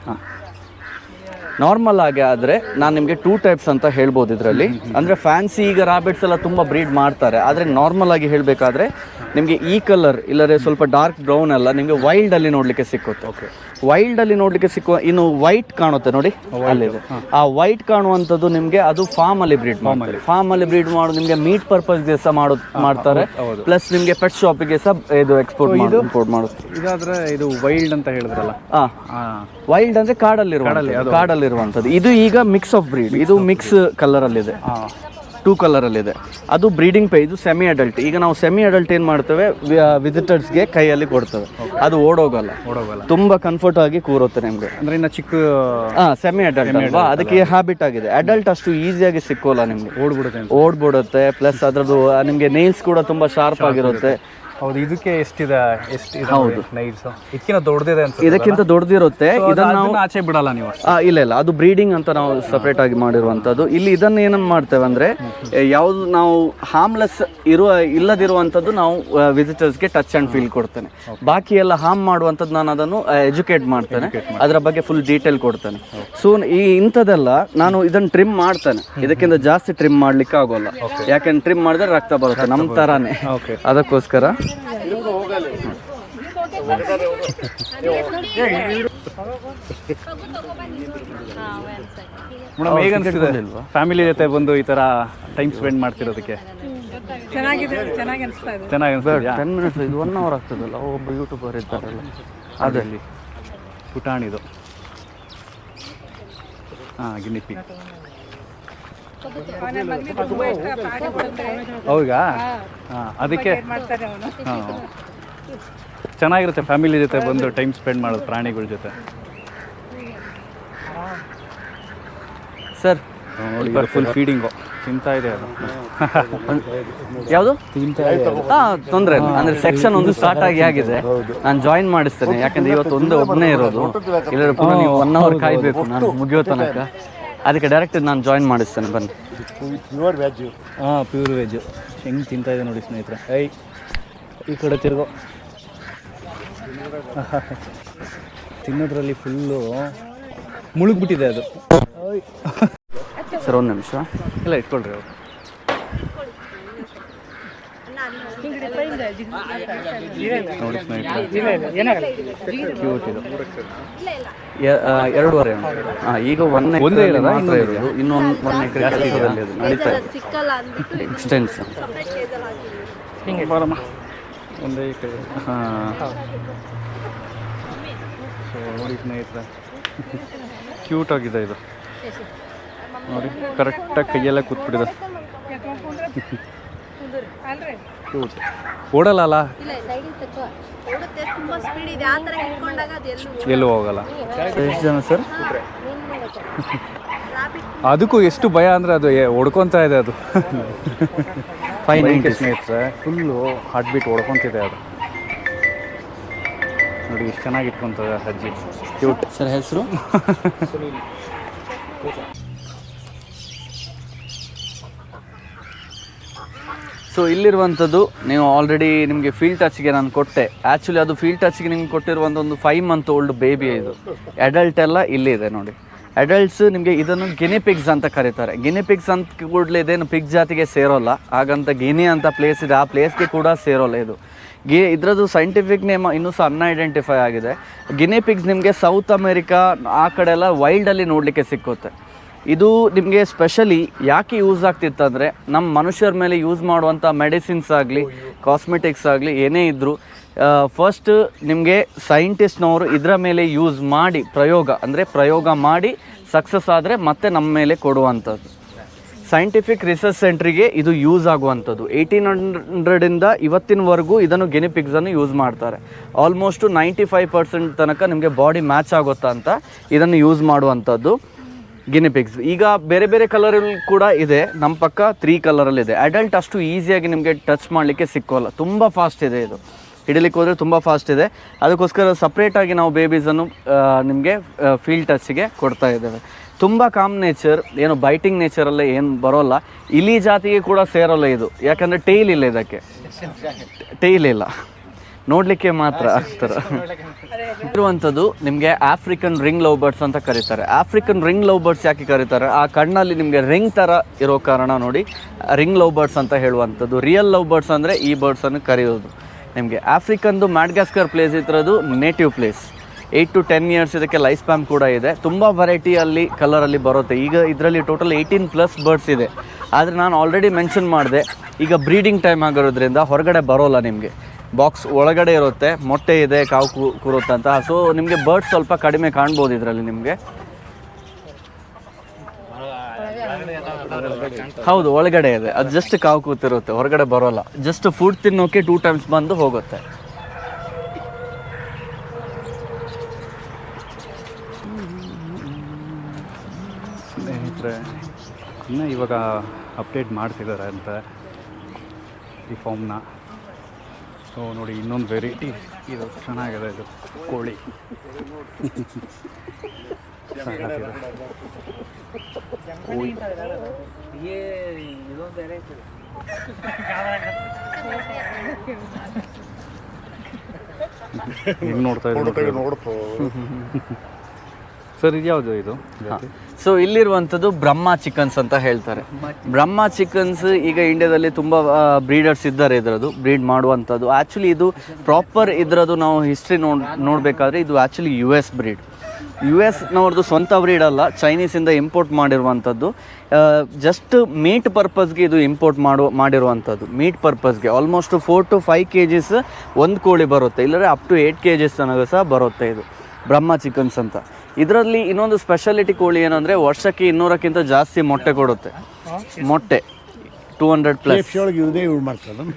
ನಾರ್ಮಲ್ ಆಗಿ ಆದರೆ ನಾನು ನಿಮಗೆ ಟೂ ಟೈಪ್ಸ್ ಅಂತ ಹೇಳ್ಬೋದು ಇದರಲ್ಲಿ. ಅಂದರೆ ಫ್ಯಾನ್ಸಿ ಈಗ ರಾಬಿಟ್ಸ್ ಎಲ್ಲ ತುಂಬ ಬ್ರೀಡ್ ಮಾಡ್ತಾರೆ. ಆದರೆ ನಾರ್ಮಲ್ ಆಗಿ ಹೇಳಬೇಕಾದ್ರೆ ನಿಮಗೆ ಈ ಕಲರ್ ಇಲ್ಲರೆ ಸ್ವಲ್ಪ ಡಾರ್ಕ್ ಬ್ರೌನ್ ಎಲ್ಲ ನಿಮಗೆ ವೈಲ್ಡಲ್ಲಿ ನೋಡಲಿಕ್ಕೆ ಸಿಕ್ಕುತ್ತೆ. ಓಕೆ ವೈಲ್ಡಲ್ಲಿ ನೋಡ್ಲಿಕ್ಕೆ ಸಿಕ್ಕುವ ಇನ್ನು ವೈಟ್ ಕಾಣುತ್ತೆ ನೋಡಿ. ಅಲ್ಲಿದೆ. ಆ ವೈಟ್ ಕಾಣುವಂಥದ್ದು ನಿಮಗೆ ಅದು ಫಾರ್ಮಲ್ಲಿ ಬ್ರೀಡ್ ಮಾಡ್ತಾರೆ. ಫಾರ್ಮಲ್ಲಿ ಬ್ರೀಡ್ ಮಾಡೋದು ನಿಮಗೆ ಮೀಟ್ ಪರ್ಪಸ್ಗೆ ಸಹ ಮಾಡೋ ಮಾಡ್ತಾರೆ. ಪ್ಲಸ್ ನಿಮಗೆ ಪೆಟ್ ಶಾಪಿಗೆ ಸಹ ಇದು ಎಕ್ಸ್ಪೋರ್ಟ್ ಮಾಡಿ ಇಂಪೋರ್ಟ್ ಮಾಡುತ್ತೆ. ಇದಾದರೆ ಇದು ವೈಲ್ಡ್ ಅಂತ ಹೇಳಿದ್ರಲ್ಲ? ವೈಲ್ಡ್ ಅಂದ್ರೆ ಕಾಡಲ್ಲಿರುವ ಕಾಡಲ್ಲಿರುವಂಥದ್ದು. ಇದು ಈಗ ಮಿಕ್ಸ್ ಆಫ್ ಬ್ರೀಡ್ ಇದು ಮಿಕ್ಸ್ ಕಲರ್ ಅಲ್ಲಿದೆ. ಹಾಂ. ಟೂ ಕಲರಲ್ಲಿದೆ ಅದು ಬ್ರೀಡಿಂಗ್ ಪೇ ಇದು ಸೆಮಿ ಅಡಲ್ಟ್ ಈಗ ನಾವು ಸೆಮಿ ಅಡಲ್ಟ್ ಏನು ಮಾಡ್ತೇವೆ? ವಿಸಿಟರ್ಸ್ಗೆ ಕೈಯಲ್ಲಿ ಕೊಡ್ತೇವೆ. ಅದು ಓಡೋಗಲ್ಲ. ಓಡೋಗಲ್ಲ. ತುಂಬಾ ಕಂಫರ್ಟ್ ಆಗಿ ಕೂರುತ್ತೆ ನಿಮಗೆ. ಅಂದರೆ ಇನ್ನು ಚಿಕ್ಕ ಹಾಂ ಸೆಮಿ ಅಡಲ್ಟ್ ಅಲ್ವಾ ಅದಕ್ಕೆ ಹ್ಯಾಬಿಟ್ ಆಗಿದೆ. ಅಡಲ್ಟ್ ಅಷ್ಟು ಈಸಿಯಾಗಿ ಸಿಕ್ಕೋಲ್ಲ ನಿಮ್ಗೆ. ಓಡ್ಬಿಡುತ್ತೆ ಓಡ್ಬಿಡುತ್ತೆ. ಪ್ಲಸ್ ಅದರದ್ದು ನಿಮಗೆ ನೇಲ್ಸ್ ಕೂಡ ತುಂಬ ಶಾರ್ಪ್ ಆಗಿರುತ್ತೆ. ಹೌದು ಇದಕ್ಕೆ ಎಷ್ಟಿದೆ ಎಷ್ಟು ಹೌದು. ನೈಟ್ಸ್ ಇದಕ್ಕಿಂತ ದೊಡ್ಡದಿದೆ ಅಂತ ಇದಕ್ಕಿಂತ ದೊಡ್ಡದಿರುತ್ತೆ. ಇದನ್ನ ನಾವು ಆಚೆ ಬಿಡಲ್ಲ ನೀವು ಇಲ್ಲ ಇಲ್ಲ. ಅದು ಬ್ರೀಡಿಂಗ್ ಅಂತ ನಾವು ಸಪ್ರೇಟ್ ಆಗಿ ಮಾಡಿರುವಂಥದ್ದು. ಇಲ್ಲಿ ಇದನ್ನ ಏನನ್ ಮಾಡ್ತೇವೆ ಅಂದ್ರೆ ಯಾವುದು ನಾವು ಹಾರ್ಮ್ಲೆಸ್ ಇರುವ ಇಲ್ಲದಿರುವಂಥದ್ದು ನಾವು ವಿಸಿಟರ್ಸ್ಗೆ ಟಚ್ ಆ್ಯಂಡ್ ಫೀಲ್ ಕೊಡ್ತೇನೆ. ಬಾಕಿ ಎಲ್ಲ ಹಾರ್ಮ್ ಮಾಡುವಂಥದ್ದು ನಾನು ಅದನ್ನು ಎಜುಕೇಟ್ ಮಾಡ್ತೇನೆ. ಅದರ ಬಗ್ಗೆ ಫುಲ್ ಡೀಟೇಲ್ ಕೊಡ್ತೇನೆ. ಸೊ ಈ ಇಂಥದ್ದೆಲ್ಲ ನಾನು ಇದನ್ನು ಟ್ರಿಮ್ ಮಾಡ್ತೇನೆ. ಇದಕ್ಕಿಂತ ಜಾಸ್ತಿ ಟ್ರಿಮ್ ಮಾಡ್ಲಿಕ್ಕೆ ಆಗೋಲ್ಲ ಯಾಕೆಂದ್ರೆ ಟ್ರಿಮ್ ಮಾಡಿದ್ರೆ ರಕ್ತ ಬರುತ್ತೆ ನಮ್ಮ ಥರಾನೇ ಅದಕ್ಕೋಸ್ಕರ ಮೇಡಮ್ ಹೇಗೆ ಅನ್ಸಿದೆ ಫ್ಯಾಮಿಲಿ ಜೊತೆ ಬಂದು ಈ ತರ ಟೈಮ್ ಸ್ಪೆಂಡ್ ಮಾಡ್ತಿರೋದಕ್ಕೆ? ಚೆನ್ನಾಗಿದೆ ಚೆನ್ನಾಗಿ ಅನಿಸ್ತಾ ಇದೆ. ಚೆನ್ನಾಗಿ ಅನ್ಸಿದ್ಯಾ ಟೆನ್ ಮಿನಿಟ್ಸ್ ಇದು ಒನ್ ಅವರ್ ಆಗ್ತದಲ್ಲ ಒಬ್ಬ ಯೂಟ್ಯೂಬರ್ ಇದ್ದಾರಲ್ಲ. ಅದರಲ್ಲಿ. ಪುಟಾಣಿದು. ಹಾಂ ಗಿನ್ನಿಪ್ಪಿ ಹೌದಾ? ಹಾಂ. ಅದಕ್ಕೆ? ಹಾಂ ಚೆನ್ನಾಗಿರುತ್ತೆ ಫ್ಯಾಮಿಲಿ ಜೊತೆ ಬಂದು ಟೈಮ್ ಸ್ಪೆಂಡ್ ಮಾಡೋದು ಪ್ರಾಣಿಗಳ ಜೊತೆ. ಸರ್ ಫುಲ್ ಫೀಡಿಂಗು ತಿಂತಾ ಇದೆ ಅದು. ಯಾವುದು? ಹಾಂ ತೊಂದರೆ ಇಲ್ಲ. ಅಂದ್ರೆ ಸೆಕ್ಷನ್ ಒಂದು ಸ್ಟಾರ್ಟ್ ಆಗಿ ಆಗಿದೆ. ನಾನು ಜಾಯಿನ್ ಮಾಡಿಸ್ತೇನೆ. ಯಾಕಂದ್ರೆ ಇವತ್ತು ಒಂದು ಒಬ್ಬನೇ ಇರೋದು. ಇಲ್ಲದ್ರೆ ಪುನಃ ನೀವು ಒನ್ ಅವರ್ ಕಾಯಬೇಕು. ನಾನು ಮುಗಿಯೋ ತನಕ. ಅದಕ್ಕೆ ಡೈರೆಕ್ಟ್ ನಾನು ಜಾಯಿನ್ ಮಾಡಿಸ್ತೇನೆ ಬನ್ನಿ. ಪ್ಯೂರ್ ವೆಜ್ ಹಾಂ ಪ್ಯೂರ್ ವೆಜ್ ಹೆಂಗೆ ತಿಂತಾ ಇದೆ ನೋಡಿ ಸ್ನೇಹಿತರೆ. ಐ ಈ ಕಡೆ ತಿರ್ಗೋ. ತಿನ್ನೋದ್ರಲ್ಲಿ ಫುಲ್ಲು ಮುಳುಗ್ಬಿಟ್ಟಿದೆ ಅದು. ಸರ್ ಒಂದು ನಿಮಿಷ. ಇಲ್ಲ ಇಟ್ಕೊಳ್ರಿ ಅವ್ರು. ನೋಡಿ ಕ್ಯೂಟ್ ಇದು ಎರಡೂವರೆ ಹಾಂ ಈಗ ಒನ್ ಒಂದೇ ಇರೋದಾ? ಮಾತ್ರ ಇರೋದು. ಇನ್ನೊಂದು ಒನ್ ಎಕರೆ ಅದು ನಡೀತಾ ಇದೆ. ಬಾರಮ್ಮ ಒಂದೇ ಕಡೆ ಹಾಂ. ಸೊ ನೋಡಿ ಸ್ನೇಹಿತರೆ. ಕ್ಯೂಟ್ ಆಗಿದೆ ಇದು. ನೋಡಿ ಕರೆಕ್ಟಾಗಿ ಕೈಯೆಲ್ಲ ಕೂತ್ಬಿಟ್ಟಿದೆ. ಓಡಲ್ಲ ಎಲ್ಲೂ ಹೋಗಲ್ಲ. ಎಷ್ಟು ಜನ ಸರ್? ಅದಕ್ಕೂ ಎಷ್ಟು ಭಯ ಅಂದರೆ ಅದು ಏ- ಇದೆ ಅದು. ಫೈವ್ ನೈಂಟಿ ಸ್ನೇಹಿತರೆ ಫುಲ್ಲು ಹಾರ್ಟ್ ಬೀಟ್ ಹೊಡ್ಕೊತಿದೆ ಅದು. ನೋಡಿ ಎಷ್ಟು ಚೆನ್ನಾಗಿ ಇಟ್ಕೊತದೆ ಅಜ್ಜಿ. ಕ್ಯೂಟ್ ಸರ್ ಹೆಸರು? <laughs> ಸೊ ಇಲ್ಲಿರುವಂಥದ್ದು ನೀವು ಆಲ್ರೆಡಿ ನಿಮಗೆ ಫೀಲ್ಡ್ ಟಚ್ಗೆ ನಾನು ಕೊಟ್ಟೆ. ಆ್ಯಕ್ಚುಲಿ ಅದು ಫೀಲ್ಡ್ ಟಚ್ಗೆ ನಿಮ್ಗೆ ಕೊಟ್ಟಿರುವಂಥ ಒಂದು ಫೈವ್ ಮಂತ್ ಓಲ್ಡ್ ಬೇಬಿ ಇದು. ಅಡಲ್ಟ್ ಎಲ್ಲ ಇಲ್ಲಿದೆ ನೋಡಿ. ಅಡಲ್ಟ್ಸ್ ನಿಮಗೆ ಇದನ್ನು ಗಿನಿ ಪಿಗ್ಸ್ ಅಂತ ಕರೀತಾರೆ. ಗಿನಿ ಪಿಗ್ಸ್ ಅಂತ ಕೂಡಲೇ ಇದೇನು ಪಿಗ್ ಜಾತಿಗೆ ಸೇರೋಲ್ಲ. ಹಾಗಂತ ಗಿನಿ ಅಂತ ಪ್ಲೇಸ್ ಇದೆ. ಆ ಪ್ಲೇಸ್ಗೆ ಕೂಡ ಸೇರೋಲ್ಲ ಇದು. ಗಿ ಇದರದ್ದು ಸೈಂಟಿಫಿಕ್ ನೇಮ್ ಇನ್ನೂ ಸಹ ಅನ್ಐಡೆಂಟಿಫೈ ಆಗಿದೆ. ಗಿನಿ ಪಿಗ್ಸ್ ನಿಮಗೆ ಸೌತ್ ಅಮೇರಿಕಾ ಆ ಕಡೆ ಎಲ್ಲ ವೈಲ್ಡಲ್ಲಿ ನೋಡಲಿಕ್ಕೆ ಸಿಕ್ಕುತ್ತೆ. ಇದು ನಿಮಗೆ ಸ್ಪೆಷಲಿ ಯಾಕೆ ಯೂಸ್ ಆಗ್ತಿತ್ತಂದರೆ ನಮ್ಮ ಮನುಷ್ಯರ ಮೇಲೆ ಯೂಸ್ ಮಾಡುವಂಥ ಮೆಡಿಸಿನ್ಸ್ ಆಗಲಿ ಕಾಸ್ಮೆಟಿಕ್ಸ್ ಆಗಲಿ ಏನೇ ಇದ್ದರೂ ಫಸ್ಟ್ ನಿಮಗೆ ಸೈಂಟಿಸ್ಟ್ನವರು ಇದರ ಮೇಲೆ ಯೂಸ್ ಮಾಡಿ ಪ್ರಯೋಗ ಅಂದರೆ ಪ್ರಯೋಗ ಮಾಡಿ ಸಕ್ಸಸ್ ಆದರೆ ಮತ್ತೆ ನಮ್ಮ ಮೇಲೆ ಕೊಡುವಂಥದ್ದು. ಸೈಂಟಿಫಿಕ್ ರಿಸರ್ಚ್ ಸೆಂಟ್ರಿಗೆ ಇದು ಯೂಸ್ ಆಗುವಂಥದ್ದು. ಏಯ್ಟೀನ್ ಹಂಡ್ರೆಡಿಂದ ಇವತ್ತಿನವರೆಗೂ ಇದನ್ನು ಗೆನಿಪಿಕ್ಸನ್ನು ಯೂಸ್ ಮಾಡ್ತಾರೆ. ಆಲ್ಮೋಸ್ಟು ನೈಂಟಿ ಫೈವ್ ಪರ್ಸೆಂಟ್ ತನಕ ನಿಮಗೆ ಬಾಡಿ ಮ್ಯಾಚ್ ಆಗುತ್ತಾ ಅಂತ ಇದನ್ನು ಯೂಸ್ ಮಾಡುವಂಥದ್ದು. ಗಿನಿಪಿಕ್ಸ್ ಈಗ ಬೇರೆ ಬೇರೆ ಕಲರಲ್ಲಿ ಕೂಡ ಇದೆ. ನಮ್ಮ ಪಕ್ಕ ತ್ರೀ ಕಲರಲ್ಲಿದೆ ಅಡಲ್ಟ್ ಅಷ್ಟು ಈಸಿಯಾಗಿ ನಿಮಗೆ ಟಚ್ ಮಾಡಲಿಕ್ಕೆ ಸಿಕ್ಕೋಲ್ಲ. ತುಂಬ ಫಾಸ್ಟ್ ಇದೆ ಇದು. ಹಿಡಿಲಿಕ್ಕೆ ಹೋದರೆ ತುಂಬ ಫಾಸ್ಟ್ ಇದೆ. ಅದಕ್ಕೋಸ್ಕರ ಸಪ್ರೇಟಾಗಿ ನಾವು ಬೇಬೀಸನ್ನು ನಿಮಗೆ ಫೀಲ್ಡ್ ಟಚ್ಗೆ ಕೊಡ್ತಾ ಇದ್ದೇವೆ. ತುಂಬ ಕಾಮ್ ನೇಚರ್ ಏನು ಬೈಟಿಂಗ್ ನೇಚರಲ್ಲೇ ಏನು ಬರೋಲ್ಲ. ಇಲಿ ಜಾತಿಗೆ ಕೂಡ ಸೇರೋಲ್ಲ ಇದು. ಯಾಕಂದರೆ ಟೈಲ್ ಇಲ್ಲ ಇದಕ್ಕೆ. ಟೈಲ್ ಇಲ್ಲ. ನೋಡಲಿಕ್ಕೆ ಮಾತ್ರ ಥರ ಇರುವಂಥದ್ದು ನಿಮಗೆ ಆಫ್ರಿಕನ್ ರಿಂಗ್ ಲವ್ ಬರ್ಡ್ಸ್ ಅಂತ ಕರೀತಾರೆ. ಆಫ್ರಿಕನ್ ರಿಂಗ್ ಲವ್ ಬರ್ಡ್ಸ್ ಯಾಕೆ ಕರೀತಾರೆ? ಆ ಕಣ್ಣಲ್ಲಿ ನಿಮಗೆ ರಿಂಗ್ ಥರ ಇರೋ ಕಾರಣ ನೋಡಿ ರಿಂಗ್ ಲವ್ ಬರ್ಡ್ಸ್ ಅಂತ ಹೇಳುವಂಥದ್ದು. ರಿಯಲ್ ಲವ್ ಬರ್ಡ್ಸ್ ಅಂದರೆ ಈ ಬರ್ಡ್ಸನ್ನು ಕರೆಯೋದು. ನಿಮಗೆ ಆಫ್ರಿಕನ್ದು ಮ್ಯಾಡ್ಗಾಸ್ಕರ್ ಪ್ಲೇಸ್ ಇದ್ರದ್ದು native place eight to ten years ಇದಕ್ಕೆ ಲೈಫ್ ಸ್ಪ್ಯಾಮ್ ಕೂಡ ಇದೆ. ತುಂಬ ವೆರೈಟಿಯಲ್ಲಿ ಕಲರಲ್ಲಿ ಬರುತ್ತೆ. ಈಗ ಇದರಲ್ಲಿ ಟೋಟಲ್ ಏಯ್ಟೀನ್ ಪ್ಲಸ್ ಬರ್ಡ್ಸ್ ಇದೆ. ಆದರೆ ನಾನು ಆಲ್ರೆಡಿ ಮೆನ್ಷನ್ ಮಾಡಿದೆ ಈಗ ಬ್ರೀಡಿಂಗ್ ಟೈಮ್ ಆಗಿರೋದ್ರಿಂದ ಹೊರಗಡೆ ಬರೋಲ್ಲ ನಿಮಗೆ. ಬಾಕ್ಸ್ ಒಳಗಡೆ ಇರುತ್ತೆ, ಮೊಟ್ಟೆ ಇದೆ, ಕಾವು ಕೂ, ಕೂರುತ್ತೆ ಅಂತ. ಸೊ ನಿಮಗೆ ಬರ್ಡ್ಸ್ ಸ್ವಲ್ಪ ಕಡಿಮೆ ಕಾಣ್ಬೋದು ಇದರಲ್ಲಿ ನಿಮಗೆ. ಹೌದು, ಒಳಗಡೆ ಇದೆ. ಅದು ಜಸ್ಟ್ ಕಾವು ಕೂತಿರುತ್ತೆ, ಹೊರಗಡೆ ಬರೋಲ್ಲ. ಜಸ್ಟ್ ಫುಡ್ ತಿನ್ನೋಕೆ ಟೂ ಟೈಮ್ಸ್ ಬಂದು ಹೋಗುತ್ತೆ. ಸ್ನೇಹಿತರೆ, ಇನ್ನೂ ಇವಾಗ ಅಪ್ಡೇಟ್ ಮಾಡ್ತಿದ್ದಾರೆ ಅಂತ ಈ ಫಾರ್ಮ್ನ ಸೊ ನೋಡಿ ಇನ್ನೊಂದು ವೆರೈಟಿ ಇದು ಚೆನ್ನಾಗಿದೆ ಇದು ಕೋಳಿ. ನೋಡ್ತಾ ಹೆಂಗೆ ನೋಡ್ತಾ ಇದ್ದೀನಿ ಸರ್ ಇದು ಯಾವುದು ಇದು? ಸೊ ಇಲ್ಲಿರುವಂಥದ್ದು ಬ್ರಹ್ಮ ಚಿಕನ್ಸ್ ಅಂತ ಹೇಳ್ತಾರೆ. ಬ್ರಹ್ಮ ಚಿಕನ್ಸ್. ಈಗ ಇಂಡಿಯಾದಲ್ಲಿ ತುಂಬ ಬ್ರೀಡರ್ಸ್ ಇದ್ದಾರೆ ಇದರದು ಬ್ರೀಡ್ ಮಾಡುವಂಥದ್ದು. ಆ್ಯಕ್ಚುಲಿ ಇದು ಪ್ರಾಪರ್ ಇದರದು ನಾವು ಹಿಸ್ಟ್ರಿ ನೋಡ್ ನೋಡಬೇಕಾದ್ರೆ ಇದು actually U S breed U ಎಸ್ನವ್ರದ್ದು ಸ್ವಂತ ಬ್ರೀಡ್ ಅಲ್ಲ ಚೈನೀಸಿಂದ ಇಂಪೋರ್ಟ್ ಮಾಡಿರುವಂಥದ್ದು. ಜಸ್ಟ್ ಮೀಟ್ ಪರ್ಪಸ್ಗೆ ಇದು ಇಂಪೋರ್ಟ್ ಮಾಡುವ ಮಾಡಿರುವಂಥದ್ದು. Meat ಪರ್ಪಸ್ಗೆ almost four to five K Gs ಒಂದು ಕೋಳಿ ಬರುತ್ತೆ. ಇಲ್ಲದ್ರೆ up to eight K Gs ತನಕ ಸಹ ಬರುತ್ತೆ ಇದು ಬ್ರಹ್ಮ ಚಿಕನ್ಸ್ ಅಂತ. ಇದರಲ್ಲಿ ಇನ್ನೊಂದು ಸ್ಪೆಷಾಲಿಟಿ ಕೋಳಿ ಏನಂದರೆ ವರ್ಷಕ್ಕೆ ಇನ್ನೂರಕ್ಕಿಂತ ಜಾಸ್ತಿ ಮೊಟ್ಟೆ ಕೊಡುತ್ತೆ. ಮೊಟ್ಟೆ. ಟೂ ಹಂಡ್ರೆಡ್ ಪ್ಲಸ್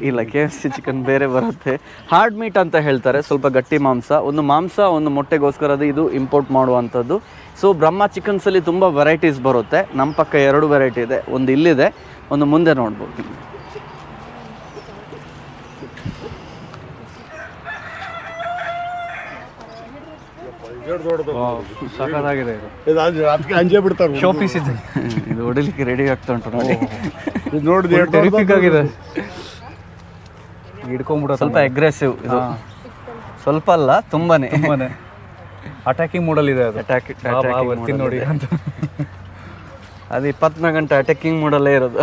ಇಲ್ಲ ಕೆ ಎಫ್ ಸಿ ಚಿಕನ್ ಬೇರೆ ಬರುತ್ತೆ. ಹಾರ್ಡ್ ಮೀಟ್ ಅಂತ ಹೇಳ್ತಾರೆ ಸ್ವಲ್ಪ ಗಟ್ಟಿ ಮಾಂಸ. ಒಂದು ಮಾಂಸ ಒಂದು ಮೊಟ್ಟೆಗೋಸ್ಕರ ಅದು ಇದು ಇಂಪೋರ್ಟ್ ಮಾಡುವಂಥದ್ದು. ಸೊ ಬ್ರಹ್ಮ ಚಿಕನ್ಸಲ್ಲಿ ತುಂಬ ವೆರೈಟೀಸ್ ಬರುತ್ತೆ. ನಮ್ಮ ಪಕ್ಕ ಎರಡು ವೆರೈಟಿ ಇದೆ. ಒಂದು ಇಲ್ಲಿದೆ ಒಂದು ಮುಂದೆ ನೋಡ್ಬೋದು. ಸಖತ್ತಾಗಿದೆ ಇದು. ಇದು ಅದಕ್ಕೆ ಅಂಜೆ ಬಿಡ್ತಾರೆ ಶೋ ಪೀಸ್ ಇದೆ ಇದು ಹೊಡಿಲಿಕ್ಕೆ ರೆಡಿ ಆಗ್ತಾ ಉಂಟು ನೋಡಿ ಇದು ನೋಡಿದೆ ಟೆರಿಫಿಕ್ ಆಗಿದೆ. ಹಿಡ್ಕೊಂಬಿಡೋ ಸ್ವಲ್ಪ ಅಗ್ರೆಸಿವ್ ಇದು. ಸ್ವಲ್ಪ ಅಲ್ಲ ತುಂಬಾನೇ. ತುಂಬಾನೇ. ಅಟ್ಯಾಕಿಂಗ್ ಮೂಡಲ್ ಇದೆ ಅದು. Attack- ಬಾ, ಬಾ, attacking ಬರ್ತೀನಿ ನೋಡಿ ಅಂತ. ಅದು ಇಪ್ಪತ್ನಾಲ್ಕು ಗಂಟೆ ಅಟ್ಯಾಕಿಂಗ್ ಮೂಡಲ್ಲೇ ಇರೋದು.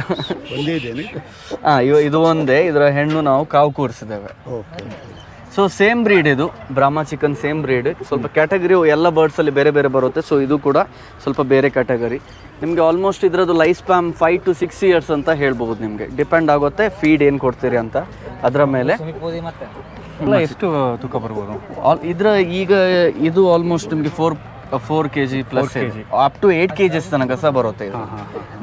ಒಂದೇ ಇದೇನೆ? ಹಾಂ ಇವ ಇದು ಒಂದೇ ಇದರ ಹೆಣ್ಣು ನಾವು ಕಾವು ಕೂರಿಸಿದ್ದೇವೆ. ಓಕೆ. ಸೊ ಸೇಮ್ ಬ್ರೀಡ್ ಇದು. ಬ್ರಾಹ್ಮ ಚಿಕನ್ ಸೇಮ್ ಬ್ರೀಡ್ ಸ್ವಲ್ಪ ಕ್ಯಾಟಗರಿ ಎಲ್ಲ ಬರ್ಡ್ಸಲ್ಲಿ ಬೇರೆ ಬೇರೆ ಬರುತ್ತೆ. ಸೊ ಇದು ಕೂಡ ಸ್ವಲ್ಪ ಬೇರೆ ಕ್ಯಾಟಗರಿ ನಿಮಗೆ ಆಲ್ಮೋಸ್ಟ್ ಇದರದ್ದು life span five to six years ಅಂತ ಹೇಳ್ಬೋದು ನಿಮಗೆ. ಡಿಪೆಂಡ್ ಆಗುತ್ತೆ ಫೀಡ್ ಏನು ಕೊಡ್ತೀರಿ ಅಂತ. ಅದರ ಮೇಲೆ ಮತ್ತೆ? ಎಷ್ಟು ತೂಕ ಬರ್ಬೋದು? ಆಲ್ ಇದರ ಈಗ ಇದು ಆಲ್ಮೋಸ್ಟ್ ನಿಮಗೆ four four K G plus up to eight K Gs ತನಕ ಸಹ ಬರುತ್ತೆ ಇದು.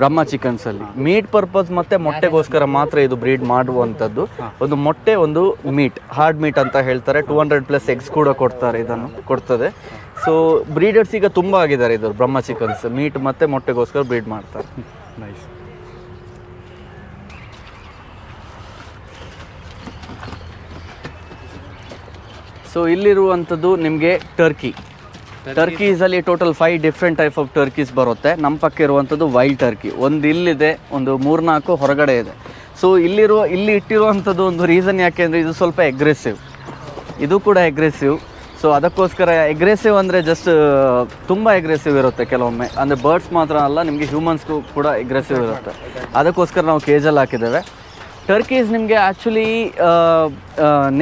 ಬ್ರಹ್ಮ ಚಿಕನ್ಸ್ ಅಲ್ಲಿ. ಮೀಟ್ ಪರ್ಪಸ್ ಮತ್ತೆ ಮೊಟ್ಟೆಗೋಸ್ಕರ ಮಾತ್ರ ಇದು ಬ್ರೀಡ್ ಮಾಡುವಂಥದ್ದು. ಒಂದು ಮೊಟ್ಟೆ ಒಂದು ಮೀಟ್ ಹಾರ್ಡ್ ಮೀಟ್ ಅಂತ ಹೇಳ್ತಾರೆ. ಟೂ ಹಂಡ್ರೆಡ್ ಪ್ಲಸ್ ಎಗ್ಸ್ ಕೂಡ ಕೊಡ್ತಾರೆ ಇದನ್ನು ಕೊಡ್ತದೆ. ಸೊ ಬ್ರೀಡರ್ಸ್ ಈಗ ತುಂಬ ಆಗಿದ್ದಾರೆ ಇದು ಬ್ರಹ್ಮ ಚಿಕನ್ಸ್ ಮೀಟ್ ಮತ್ತೆ ಮೊಟ್ಟೆಗೋಸ್ಕರ ಬ್ರೀಡ್ ಮಾಡ್ತಾರೆ. ನೈಸ್ ಸೊ ಇಲ್ಲಿರುವಂಥದ್ದು ನಿಮಗೆ turkey ಟರ್ಕೀಸಲ್ಲಿ total five different type of turkeys ಬರುತ್ತೆ. ನಮ್ಮ ಪಕ್ಕ ಇರುವಂಥದ್ದು ವೈಲ್ಡ್ ಟರ್ಕಿ ಒಂದು ಇಲ್ಲಿದೆ, ಒಂದು ಮೂರ್ನಾಲ್ಕು ಹೊರಗಡೆ ಇದೆ. ಸೊ ಇಲ್ಲಿರುವ, ಇಲ್ಲಿ ಇಟ್ಟಿರುವಂಥದ್ದು ಒಂದು ರೀಸನ್ ಯಾಕೆ ಅಂದರೆ ಇದು ಸ್ವಲ್ಪ ಎಗ್ರೆಸಿವ್ ಇದು ಕೂಡ ಎಗ್ರೆಸಿವ್ ಸೊ ಅದಕ್ಕೋಸ್ಕರ ಎಗ್ರೆಸಿವ್ ಅಂದರೆ ಜಸ್ಟ್ ತುಂಬ ಎಗ್ರೆಸಿವ್ ಇರುತ್ತೆ ಕೆಲವೊಮ್ಮೆ. ಅಂದರೆ ಬರ್ಡ್ಸ್ ಮಾತ್ರ ಅಲ್ಲ, ನಿಮಗೆ ಹ್ಯೂಮನ್ಸ್ಗೂ ಕೂಡ ಎಗ್ರೆಸಿವ್ ಇರುತ್ತೆ. ಅದಕ್ಕೋಸ್ಕರ ನಾವು ಕೇಜಲ್ಲಿ ಹಾಕಿದ್ದೇವೆ. ಟರ್ಕೀಸ್ ನಿಮಗೆ actually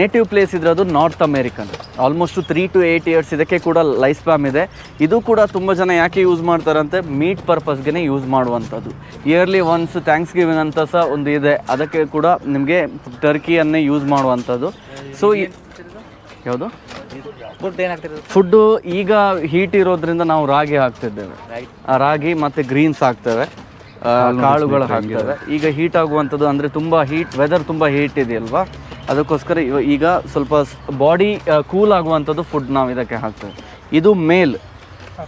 native place ಇದ್ರದು north American almost three to eight years ಇದಕ್ಕೆ ಕೂಡ ಲೈಫ್ ಪ್ಯಾಮ್ ಇದೆ. ಇದು ಕೂಡ ತುಂಬ ಜನ ಯಾಕೆ ಯೂಸ್ ಮಾಡ್ತಾರಂತೆ? ಮೀಟ್ ಪರ್ಪಸ್ಗೆ ಯೂಸ್ ಮಾಡುವಂಥದ್ದು. ಇಯರ್ಲಿ ಒನ್ಸ್ ಥ್ಯಾಂಕ್ಸ್ ಗಿವಿಂಗ್ ಅಂತ ಸಹ ಒಂದು ಇದೆ. ಅದಕ್ಕೆ ಕೂಡ ನಿಮಗೆ ಟರ್ಕಿಯನ್ನೇ ಯೂಸ್ ಮಾಡುವಂಥದ್ದು. ಸೊ ಯಾವುದು? ಫುಡ್ ಏನಾಗ್ತಿರೋದು? ಫುಡ್ಡು ಈಗ ಹೀಟ್ ಇರೋದ್ರಿಂದ ನಾವು ರಾಗಿ ಹಾಕ್ತಿದ್ದೇವೆ. ರಾಗಿ ಮತ್ತು ಗ್ರೀನ್ಸ್ ಹಾಕ್ತೇವೆ. ಕಾಳುಗಳು ಹಾಕ್ತಾರೆ ಈಗ ಹೀಟ್ ಆಗುವಂಥದ್ದು ಅಂದರೆ ತುಂಬ ಹೀಟ್ ವೆದರ್ ತುಂಬ ಹೀಟ್ ಇದೆಯಲ್ವಾ? ಅದಕ್ಕೋಸ್ಕರ ಇವ- ಈಗ ಸ್ವಲ್ಪ ಬಾಡಿ ಕೂಲ್ ಆಗುವಂಥದ್ದು ಫುಡ್ ನಾವು ಇದಕ್ಕೆ ಹಾಕ್ತೇವೆ. ಇದು ಮೇಲ್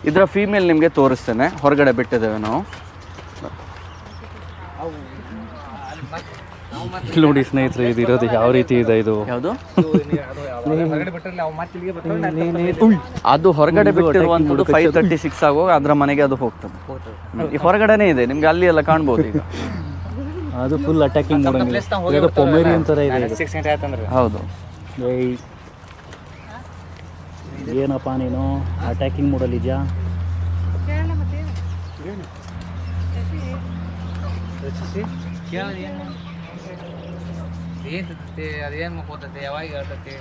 ಇದರ ಫೀಮೇಲ್ ನಿಮಗೆ ತೋರಿಸ್ತೇನೆ. ಹೊರಗಡೆ ಬಿಟ್ಟಿದ್ದೇವೆ ನಾವು. ನೋಡಿ ಸ್ನೇಹಿತರೆ ಇದು ಇರೋದು ಯಾವ ರೀತಿ ಇದೆ ಇದು? ಯಾವುದು? ಅದು ಹೊರಗಡೆ ಬಿಟ್ಟಿರುವಂತದ್ದು ಫೈವ್ ತರ್ಟಿ ಸಿಕ್ಸ್ ಆಗುವಾಗ ಅದರ ಮನೆಗೆ ಅದು ಹೋಗ್ತದೆ. ಈ ಹೊರಗಡೆನೇ ಇದೆ ನಿಮ್ಗೆ ಅಲ್ಲಿ ಎಲ್ಲ ಕಾಣ್ಬೋದು ಈಗ. ಅದು ಫುಲ್ ಅಟ್ಯಾಕಿಂಗ್ ಮಾಡೋಂಗಿಲ್ಲ ಪೊಮೇರಿಯನ್ ಥರ ಇದೆ ಹೌದು. ಏನಪ್ಪ ನೀನು? ಅಟ್ಯಾಕಿಂಗ್ ಮೂಡಲ್ಲಿದ್ಯಾ ಏನು ಏನು ಅದೇನು ಮಕ್ಕೋತೈತೆ ಯಾವಾಗ ಹೇಳ್ತೈತಿ?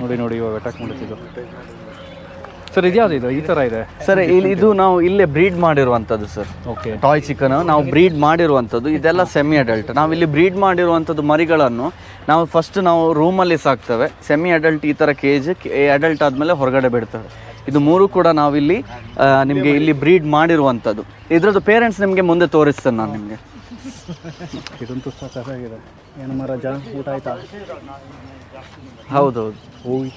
ನೋಡಿ ನೋಡಿ ಇವಾಗ ಅಟ್ಯಾಕ್ ಮಾಡುತ್ತಿದ್ದು. ಸರ್ ಇದ್ಯಾವುದು ಇದು? ಈ ಥರ ಇದೆ? ಸರ್ ಇಲ್ಲಿ ಇದು ನಾವು ಇಲ್ಲೇ ಬ್ರೀಡ್ ಮಾಡಿರುವಂಥದ್ದು ಸರ್ ಓಕೆ ಟಾಯ್ ಚಿಕನ್ ನಾವು ಬ್ರೀಡ್ ಮಾಡಿರುವಂಥದ್ದು. ಇದೆಲ್ಲ ಸೆಮಿ ಅಡಲ್ಟ್ ನಾವು ಇಲ್ಲಿ ಬ್ರೀಡ್ ಮಾಡಿರುವಂಥದ್ದು ಮರಿಗಳನ್ನು ನಾವು ಫಸ್ಟ್ ನಾವು ರೂಮಲ್ಲಿ ಸಾಕ್ತೇವೆ. ಸೆಮಿ ಅಡಲ್ಟ್ ಈ ಥರ ಕೇಜ್ ಅಡಲ್ಟ್ ಆದಮೇಲೆ ಹೊರಗಡೆ ಬಿಡ್ತೇವೆ. ಇದು ಮೂರು ಕೂಡ ನಾವಿಲ್ಲಿ ನಿಮಗೆ ಇಲ್ಲಿ ಬ್ರೀಡ್ ಮಾಡಿರುವಂಥದ್ದು. ಇದರದ್ದು ಪೇರೆಂಟ್ಸ್ ನಿಮಗೆ ಮುಂದೆ ತೋರಿಸ್ತೇನೆ ನಾನು ನಿಮಗೆ. <laughs> ಇದಂತೂ ಸಾಕಾಗಿದೆ ಏನು ಮಹಾರಾಜ ಊಟ ಆಯ್ತಾ? ಹೌದೌದು ಹೋಗಿ.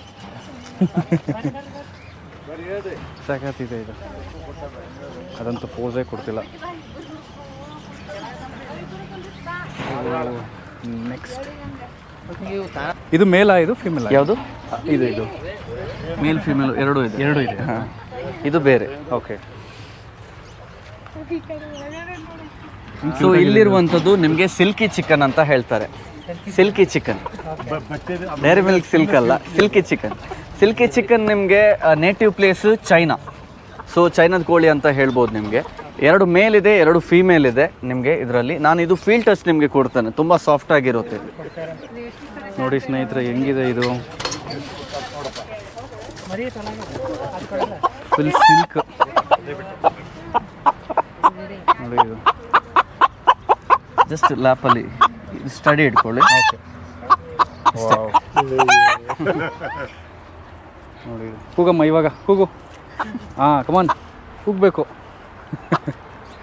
ಸಾಕಾಗ್ತಿದೆ ಇದು ಅದಂತೂ ಪೋಸೇ ಕೊಡ್ತಿಲ್ಲ. ನೆಕ್ಸ್ಟ್ ಇದು ಮೇಲ ಇದು ಫಿಮೇಲ್ ಯಾವುದು? ಇದು ಇದು. ಮೇಲ್ ಫಿಮೇಲ್ ಎರಡೂ ಇದೆ. ಎರಡು ಇದೆ. ಹಾಂ. ಇದು ಬೇರೆ. ಓಕೆ ಸೊ ಇಲ್ಲಿರುವಂಥದ್ದು ನಿಮಗೆ ಸಿಲ್ಕಿ ಚಿಕನ್ ಅಂತ ಹೇಳ್ತಾರೆ. Silky chicken. Dairy Milk Silk ಅಲ್ಲ, ಸಿಲ್ಕಿ ಚಿಕನ್. ಸಿಲ್ಕಿ ಚಿಕನ್ ನಿಮಗೆ ನೇಟಿವ್ ಪ್ಲೇಸ್ ಚೈನಾ ಸೊ ಚೈನಾದ ಕೋಳಿ ಅಂತ ಹೇಳ್ಬೋದು ನಿಮಗೆ. ಎರಡು ಮೇಲ್ ಇದೆ ಎರಡು ಫೀಮೇಲ್ ಇದೆ ನಿಮಗೆ ಇದರಲ್ಲಿ. ನಾನು ಇದು ಫೀಲ್ ಟಚ್ ನಿಮಗೆ ಕೊಡ್ತೇನೆ. ತುಂಬ ಸಾಫ್ಟ್ ಆಗಿರುತ್ತೆ. ನೋಡಿ ಸ್ನೇಹಿತರೆ, ಹೆಂಗಿದೆ ಇದು? ಫುಲ್ ಸಿಲ್ಕ್ ನೋಡಿ ಇದು. ಜಸ್ಟ್ ಲ್ಯಾಪಲ್ಲಿ ಸ್ಟಡಿ ಇಟ್ಕೊಳ್ಳಿ. ನೋಡಿ ಕೂಗಮ್ಮ ಇವಾಗ ಕೂಗು ಹಾಂ ಕಮಾನ್ ಕೂಗಬೇಕು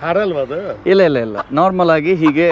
ಹಾರಲ್ವಾ ಅದು? ಇಲ್ಲ ಇಲ್ಲ ಇಲ್ಲ. ನಾರ್ಮಲ್ ಆಗಿ ಹೀಗೆ